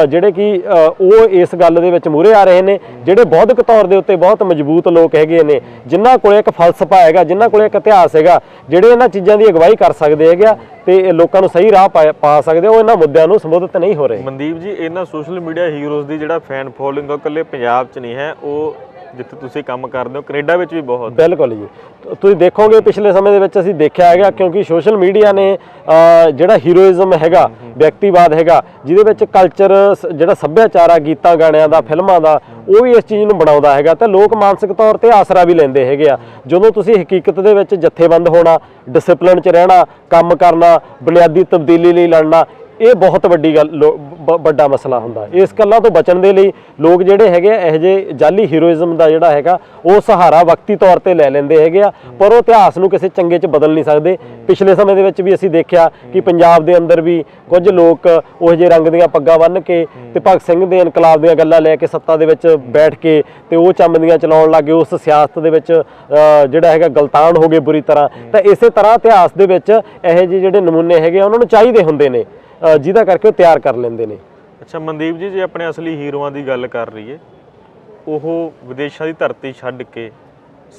ਜਿਹੜੇ ਕਿ ਉਹ ਇਸ ਗੱਲ ਦੇ ਵਿੱਚ ਮੂਹਰੇ ਆ ਰਹੇ ਨੇ, ਜਿਹੜੇ ਬੌਧਿਕ ਤੌਰ ਦੇ ਉੱਤੇ ਬਹੁਤ ਮਜ਼ਬੂਤ ਲੋਕ ਹੈਗੇ ਨੇ, ਜਿਨ੍ਹਾਂ ਕੋਲੇ ਇੱਕ ਫਲਸਫਾ ਹੈਗਾ, ਜਿਨ੍ਹਾਂ ਕੋਲੇ ਇੱਕ ਇਤਿਹਾਸ ਹੈਗਾ, ਜਿਹੜੇ ਇਹਨਾਂ ਚੀਜ਼ਾਂ ਦੀ ਅਗਵਾਈ ਕਰ ਸਕਦੇ ਹੈਗੇ ਆ ਤੇ ਇਹ ਲੋਕਾਂ ਨੂੰ ਸਹੀ ਰਾਹ ਪਾ- ਪਾ ਸਕਦੇ ਉਹ ਇਹਨਾਂ ਮੁੱਦਿਆਂ ਨੂੰ ਸੰਬੋਧਿਤ ਨਹੀਂ ਹੋ ਰਹੇ। ਮਨਦੀਪ ਜੀ, ਇਹਨਾਂ ਸੋਸ਼ਲ ਮੀਡੀਆ ਹੀਰੋਜ਼ ਦੀ ਜਿਹੜਾ ਫੈਨ ਫੋਲੋਇੰਗ ਉਹ ਇਕੱਲੇ ਪੰਜਾਬ 'ਚ ਨਹੀਂ ਹੈ ਉਹ ਜਿੱਥੇ ਤੁਸੀਂ ਕੰਮ ਕਰਦੇ ਹੋ ਕੈਨੇਡਾ ਵਿੱਚ ਵੀ ਬਹੁਤ ਬਿਲਕੁਲ ਜੀ। ਤ- ਤੁਸੀਂ ਦੇਖੋਗੇ ਪਿਛਲੇ ਸਮੇਂ ਦੇ ਵਿੱਚ ਅਸੀਂ ਦੇਖਿਆ ਹੈਗਾ ਕਿਉਂਕਿ ਸੋਸ਼ਲ ਮੀਡੀਆ ਨੇ ਜਿਹੜਾ ਹੀਰੋਇਜ਼ਮ ਹੈਗਾ ਵਿਅਕਤੀਵਾਦ ਹੈਗਾ ਜਿਹਦੇ ਵਿੱਚ ਕਲਚਰ ਜਿਹੜਾ ਸੱਭਿਆਚਾਰ ਆ ਗੀਤਾਂ ਗਾਣਿਆਂ ਦਾ ਫਿਲਮਾਂ ਦਾ ਉਹ ਵੀ ਇਸ ਚੀਜ਼ ਨੂੰ ਬਣਾਉਂਦਾ ਹੈਗਾ। ਤੇ ਲੋਕ ਮਾਨਸਿਕ ਤੌਰ ਤੇ ਆਸਰਾ ਵੀ ਲੈਂਦੇ ਹੈਗੇ ਆ। ਜਦੋਂ ਤੁਸੀਂ ਹਕੀਕਤ ਦੇ ਵਿੱਚ ਜਥੇਬੰਦ ਹੋਣਾ ਡਿਸਪਲਿਨ 'ਚ ਰਹਿਣਾ ਕੰਮ ਕਰਨਾ ਬੁਨਿਆਦੀ ਤਬਦੀਲੀ ਲਈ ਲੜਨਾ ਇਹ ਬਹੁਤ ਵੱਡੀ ਗੱਲ ਬ- ਵੱਡਾ ਮਸਲਾ ਹੁੰਦਾ। ਇਸ ਗੱਲਾਂ ਤੋਂ ਬਚਣ ਦੇ ਲਈ ਲੋਕ ਜਿਹੜੇ ਹੈਗੇ ਆ, ਇਹੋ ਜਿਹੇ ਜਾਲੀ ਹੀਰੋਇਜ਼ਮ ਦਾ ਜਿਹੜਾ ਹੈਗਾ ਉਹ ਸਹਾਰਾ ਵਕਤੀ ਤੌਰ ਤੇ ਲੈ ਲੈਂਦੇ ਹੈਗੇ ਆ ਪਰ ਉਹ ਇਤਿਹਾਸ ਨੂੰ ਕਿਸੇ ਚੰਗੇ 'ਚ ਬਦਲ ਨਹੀਂ ਸਕਦੇ। ਪਿਛਲੇ ਸਮੇਂ ਦੇ ਵਿੱਚ ਵੀ ਅਸੀਂ ਦੇਖਿਆ ਕਿ ਪੰਜਾਬ ਦੇ ਅੰਦਰ ਵੀ ਕੁਝ ਲੋਕ ਉਹ ਜਿਹੇ ਰੰਗ ਦੀਆਂ ਪੱਗਾਂ ਬੰਨ੍ਹ ਕੇ ਤੇ ਭਗਤ ਸਿੰਘ ਦੇ ਇਨਕਲਾਬ ਦੀਆਂ ਗੱਲਾਂ ਲੈ ਕੇ ਸੱਤਾ ਦੇ ਵਿੱਚ ਬੈਠ ਕੇ ਤੇ ਉਹ ਚੰਮਦੀਆਂ ਚਲਾਉਣ ਲੱਗੇ ਉਸ ਸਿਆਸਤ ਦੇ ਵਿੱਚ ਜਿਹੜਾ ਹੈਗਾ ਗਲਤਾਨ ਹੋ ਗਏ ਬੁਰੀ ਤਰ੍ਹਾਂ। ਤਾਂ ਇਸੇ ਤਰ੍ਹਾਂ ਇਤਿਹਾਸ ਦੇ ਵਿੱਚ ਇਹੋ ਜਿਹੇ ਜਿਹੜੇ ਨਮੂਨੇ ਹੈਗੇ ਆ, ਉਹਨਾਂ ਨੂੰ ਚਾਹੀਦੇ ਹੁੰਦੇ ਨੇ। ਜਿਹਦਾ ਕਰਕੇ ਉਹ ਤਿਆਰ ਕਰ ਲੈਂਦੇ ਨੇ। ਅੱਛਾ ਮਨਦੀਪ ਜੀ ਜੇ ਆਪਣੇ ਅਸਲੀ ਹੀਰੋਆਂ ਦੀ ਗੱਲ ਕਰ ਰਹੀਏ ਉਹ ਵਿਦੇਸ਼ਾਂ ਦੀ ਧਰਤੀ ਛੱਡ ਕੇ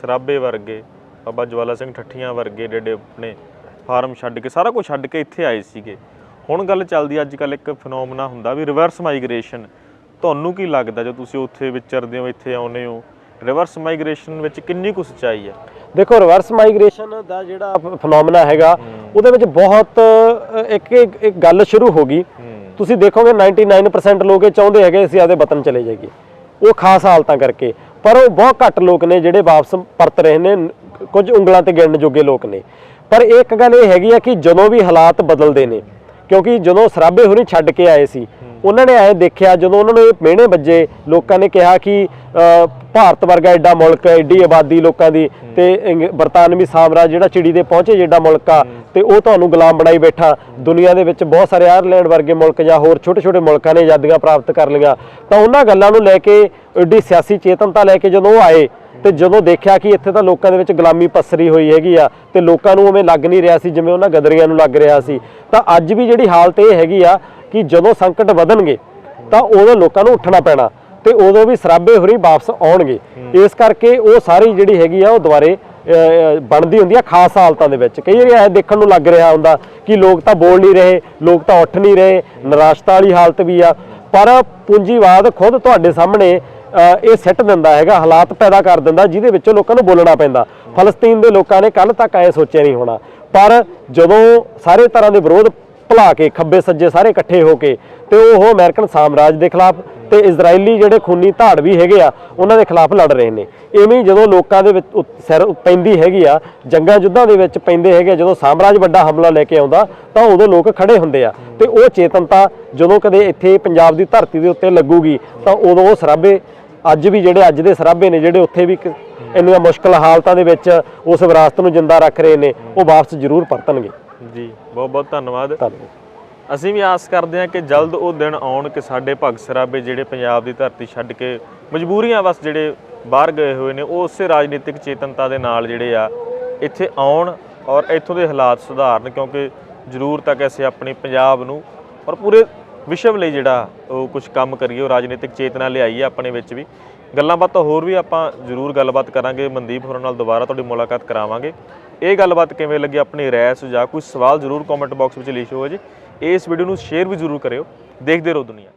ਸਰਾਬੇ ਵਰਗੇ ਬਾਬਾ ਜਵਾਲਾ ਸਿੰਘ ਠੱਠੀਆਂ ਵਰਗੇ ਡੇਡੇ ਆਪਣੇ ਫਾਰਮ ਛੱਡ ਕੇ ਸਾਰਾ ਕੁਝ ਛੱਡ ਕੇ ਇੱਥੇ ਆਏ ਸੀਗੇ। ਹੁਣ ਗੱਲ ਚੱਲਦੀ ਅੱਜ ਕੱਲ ਇੱਕ ਫਨੋਮਨਾ ਹੁੰਦਾ ਵੀ ਰਿਵਰਸ ਮਾਈਗ੍ਰੇਸ਼ਨ ਤੁਹਾਨੂੰ ਕੀ ਲੱਗਦਾ ਜਦੋਂ ਤੁਸੀਂ ਉੱਥੇ ਵਿਚਰਦੇ ਹੋ ਇੱਥੇ ਆਉਂਦੇ ਹੋ ਰਿਵਰਸ ਮਾਈਗ੍ਰੇਸ਼ਨ ਵਿੱਚ ਕਿੰਨੀ ਕੁ ਸੱਚਾਈ ਹੈ? ਦੇਖੋ ਰਿਵਰਸ ਮਾਈਗ੍ਰੇਸ਼ਨ ਦਾ ਜਿਹੜਾ ਫਨੋਮਨਾ ਹੈਗਾ ਉਹਦੇ ਵਿੱਚ ਬਹੁਤ ਇੱਕ ਇੱਕ ਗੱਲ ਸ਼ੁਰੂ ਹੋ ਗਈ। ਤੁਸੀਂ ਦੇਖੋਗੇ 99% ਲੋਕ ਇਹ ਚਾਹੁੰਦੇ ਹੈਗੇ ਅਸੀਂ ਆਪਦੇ ਵਤਨ ਚਲੇ ਜਾਈਏ। ਉਹ ਖਾਸ ਹਾਲਤਾਂ ਕਰਕੇ। ਪਰ ਉਹ ਬਹੁਤ ਘੱਟ ਲੋਕ ਨੇ ਜਿਹੜੇ ਵਾਪਸ ਪਰਤ ਰਹੇ ਨੇ ਨ- ਕੁਝ ਉਂਗਲਾਂ ਤੇ ਗਿਣਨ ਜੋਗੇ ਲੋਕ ਨੇ। ਪਰ ਇੱਕ ਗੱਲ ਇਹ ਹੈਗੀ ਆ ਕਿ ਜਦੋਂ ਵੀ ਹਾਲਾਤ ਬਦਲਦੇ ਨੇ ਕਿਉਂਕਿ ਜਦੋਂ ਸਰਾਬੇ ਹੋਰੀ ਛੱਡ ਕੇ ਆਏ ਸੀ ਉਹਨਾਂ ਨੇ ਐ ਦੇਖਿਆ ਜਦੋਂ ਉਹਨਾਂ ਨੂੰ ਇਹ ਮਿਹਣੇ ਵੱਜੇ ਲੋਕਾਂ ਨੇ ਕਿਹਾ ਕਿ ਭਾਰਤ ਵਰਗਾ ਐਡਾ ਮੁਲਕ ਐਡੀ ਆਬਾਦੀ ਲੋਕਾਂ ਦੀ ਤੇ ਬਰਤਾਨਵੀ ਸਾਮਰਾਜ ਜਿਹੜਾ ਚਿੜੀ ਦੇ ਪਹੁੰਚੇ ਜਿੱਡਾ ਮੁਲਕ ਆ ਤੇ ਉਹ ਤੁਹਾਨੂੰ ਗੁਲਾਮ ਬਣਾਈ ਬੈਠਾ। ਦੁਨੀਆ ਦੇ ਵਿੱਚ ਬਹੁਤ ਸਾਰੇ ਆਇਰਲੈਂਡ ਵਰਗੇ ਮੁਲਕ ਜਾਂ ਹੋਰ ਛੋਟੇ ਛੋਟੇ ਮੁਲਕਾਂ ਨੇ ਆਜ਼ਾਦੀਆਂ ਪ੍ਰਾਪਤ ਕਰ ਲਈਆਂ। ਤਾਂ ਉਹਨਾਂ ਗੱਲਾਂ ਨੂੰ ਲੈ ਕੇ ਐਡੀ ਸਿਆਸੀ ਚੇਤਨਤਾ ਲੈ ਕੇ ਜਦੋਂ ਉਹ ਆਏ ਤੇ ਜਦੋਂ ਦੇਖਿਆ ਕਿ ਇੱਥੇ ਤਾਂ ਲੋਕਾਂ ਦੇ ਵਿੱਚ ਗੁਲਾਮੀ ਪਸਰੀ ਹੋਈ ਹੈਗੀ ਆ ਤੇ ਲੋਕਾਂ ਨੂੰ ਉਵੇਂ ਲੱਗ ਨਹੀਂ ਰਿਹਾ ਸੀ ਜਿਵੇਂ ਉਹਨਾਂ ਗਦਰੀਆਂ ਨੂੰ ਲੱਗ ਰਿਹਾ ਸੀ। ਤਾਂ ਅੱਜ ਵੀ ਜਿਹੜੀ ਹਾਲਤ ਇਹ ਹੈਗੀ ਆ ਕਿ ਜਦੋਂ ਸੰਕਟ ਵਧਣਗੇ, ਤਾਂ ਉਦੋਂ ਲੋਕਾਂ ਨੂੰ ਉੱਠਣਾ ਪੈਣਾ ਤੇ ਉਦੋਂ ਵੀ ਸਰਾਬੇ ਹੋਰੀ ਵਾਪਸ ਆਉਣਗੇ। ਇਸ ਕਰਕੇ ਉਹ ਸਾਰੀ ਜਿਹੜੀ ਹੈਗੀ ਆ, ਉਹ ਦੁਬਾਰੇ ਬਣਦੀ ਹੁੰਦੀ ਆ ਖਾਸ ਹਾਲਤਾਂ ਦੇ ਵਿੱਚ। ਕਈ ਵਾਰੀ ਇਹ ਦੇਖਣ ਨੂੰ ਲੱਗ ਰਿਹਾ ਹੁੰਦਾ ਕਿ ਲੋਕ ਤਾਂ ਬੋਲ ਨਹੀਂ ਰਹੇ, ਲੋਕ ਤਾਂ ਉੱਠ ਨਹੀਂ ਰਹੇ, ਨਿਰਾਸ਼ਤਾ ਵਾਲੀ ਹਾਲਤ ਵੀ ਆ। ਪਰ ਪੂੰਜੀਵਾਦ ਖੁਦ ਤੁਹਾਡੇ ਸਾਹਮਣੇ ਇਹ ਸਿੱਟ ਦਿੰਦਾ ਹੈਗਾ, ਹਾਲਾਤ ਪੈਦਾ ਕਰ ਦਿੰਦਾ, ਜਿਹਦੇ ਵਿੱਚੋਂ ਲੋਕਾਂ ਨੂੰ ਬੋਲਣਾ ਪੈਂਦਾ। ਫਲਸਤੀਨ ਦੇ ਲੋਕਾਂ ਨੇ ਕੱਲ ਤੱਕ ਐ ਸੋਚਿਆ ਨਹੀਂ ਹੋਣਾ। ਪਰ ਜਦੋਂ ਸਾਰੇ ਤਰ੍ਹਾਂ ਦੇ ਵਿਰੋਧ ਭੁਲਾ ਕੇ ਖੱਬੇ ਸੱਜੇ ਸਾਰੇ ਇਕੱਠੇ ਹੋ ਕੇ ਤੇ ਉਹ ਅਮਰੀਕਨ ਸਾਮਰਾਜ ਦੇ ਖਿਲਾਫ ਤੇ ਇਜ਼ਰਾਈਲੀ ਜਿਹੜੇ ਖੂਨੀ ਧਾੜ ਵੀ ਹੈਗੇ ਆ ਉਹਨਾਂ ਦੇ ਖਿਲਾਫ ਲੜ ਰਹੇ ਨੇ। ਇਵੇਂ ਹੀ ਜਦੋਂ ਲੋਕਾਂ ਦੇ ਵਿੱਚ ਉ- ਸਿਰ ਪੈਂਦੀ ਹੈਗੀ ਆ ਜੰਗਾਂ ਯੁੱਧਾਂ ਦੇ ਵਿੱਚ ਪੈਂਦੇ ਹੈਗੇ ਆ, ਜਦੋਂ ਸਾਮਰਾਜ ਵੱਡਾ ਹਮਲਾ ਲੈ ਕੇ ਆਉਂਦਾ ਤਾਂ ਉਦੋਂ ਲੋਕ ਖੜੇ ਹੁੰਦੇ ਆ। ਤੇ ਉਹ ਚੇਤਨਤਾ ਜਦੋਂ ਕਦੇ ਇੱਥੇ ਪੰਜਾਬ ਦੀ ਧਰਤੀ ਦੇ ਉੱਤੇ ਲੱਗੂਗੀ ਤਾਂ ਉਦੋਂ ਉਹ ਸਰਾਬੇ ਅੱਜ ਵੀ ਜਿਹੜੇ ਅੱਜ ਦੇ ਸਰਾਬੇ ਨੇ ਜਿਹੜੇ ਉੱਥੇ ਵੀ ਇੱਕ ਇੰਨੀਆਂ ਮੁਸ਼ਕਲ ਹਾਲਤਾਂ ਦੇ ਵਿੱਚ ਉਸ ਵਿਰਾਸਤ ਨੂੰ ਜਿੰਦਾ ਰੱਖ ਰਹੇ ਨੇ ਉਹ ਵਾਪਸ ਜ਼ਰੂਰ ਪਰਤਣਗੇ। ਜੀ ਬਹੁਤ ਬਹੁਤ ਧੰਨਵਾਦ। ਧੰਨਵਾਦ। ਅਸੀਂ ਵੀ ਆਸ ਕਰਦੇ ਹਾਂ ਕਿ ਜਲਦ ਉਹ ਦਿਨ ਆਉਣ ਕਿ ਸਾਡੇ ਭਗਤ ਸਰਾਬੇ ਜਿਹੜੇ ਪੰਜਾਬ ਦੀ ਧਰਤੀ ਛੱਡ ਕੇ ਮਜਬੂਰੀਆਂ ਵਸ ਜਿਹੜੇ ਬਾਹਰ ਗਏ ਹੋਏ ਨੇ ਉਹ ਉਸੇ ਰਾਜਨੀਤਿਕ ਚੇਤਨਤਾ ਦੇ ਨਾਲ ਜਿਹੜੇ ਆ ਇੱਥੇ ਆਉਣ ਔਰ ਇੱਥੋਂ ਦੇ ਹਾਲਾਤ ਸੁਧਾਰਨ ਕਿਉਂਕਿ ਜ਼ਰੂਰਤ ਹੈ ਕਿ ਅਸੀਂ ਆਪਣੀ ਪੰਜਾਬ ਨੂੰ ਔਰ ਪੂਰੇ ਵਿਸ਼ਵ ਲਈ ਜਿਹੜਾ ਉਹ ਕੁਝ ਕੰਮ ਕਰੀਏ ਉਹ ਰਾਜਨੀਤਿਕ ਚੇਤਨਾ ਲਿਆਈਏ ਆਪਣੇ ਵਿੱਚ ਵੀ। ਗੱਲਾਂ ਬਾਤਾਂ ਹੋਰ ਵੀ ਆਪਾਂ ਜ਼ਰੂਰ ਗੱਲਬਾਤ ਕਰਾਂਗੇ। ਮਨਦੀਪ ਹੋਰਾਂ ਨਾਲ ਦੁਬਾਰਾ ਤੁਹਾਡੀ ਮੁਲਾਕਾਤ ਕਰਾਵਾਂਗੇ। ਇਹ ਗੱਲਬਾਤ ਕਿਵੇਂ ਲੱਗੀ, ਆਪਣੀ ਰਾਏ ਸੁਝਾਅ ਕੋਈ ਸਵਾਲ ਜ਼ਰੂਰ ਕਮੈਂਟ ਬਾਕਸ ਵਿੱਚ ਲਿਖਿਓ ਜੀ। ਇਸ ਵੀਡੀਓ ਨੂੰ ਸ਼ੇਅਰ ਵੀ ਜ਼ਰੂਰ ਕਰਿਓ। ਦੇਖਦੇ ਰਹੋ ਦੁਨੀਆ।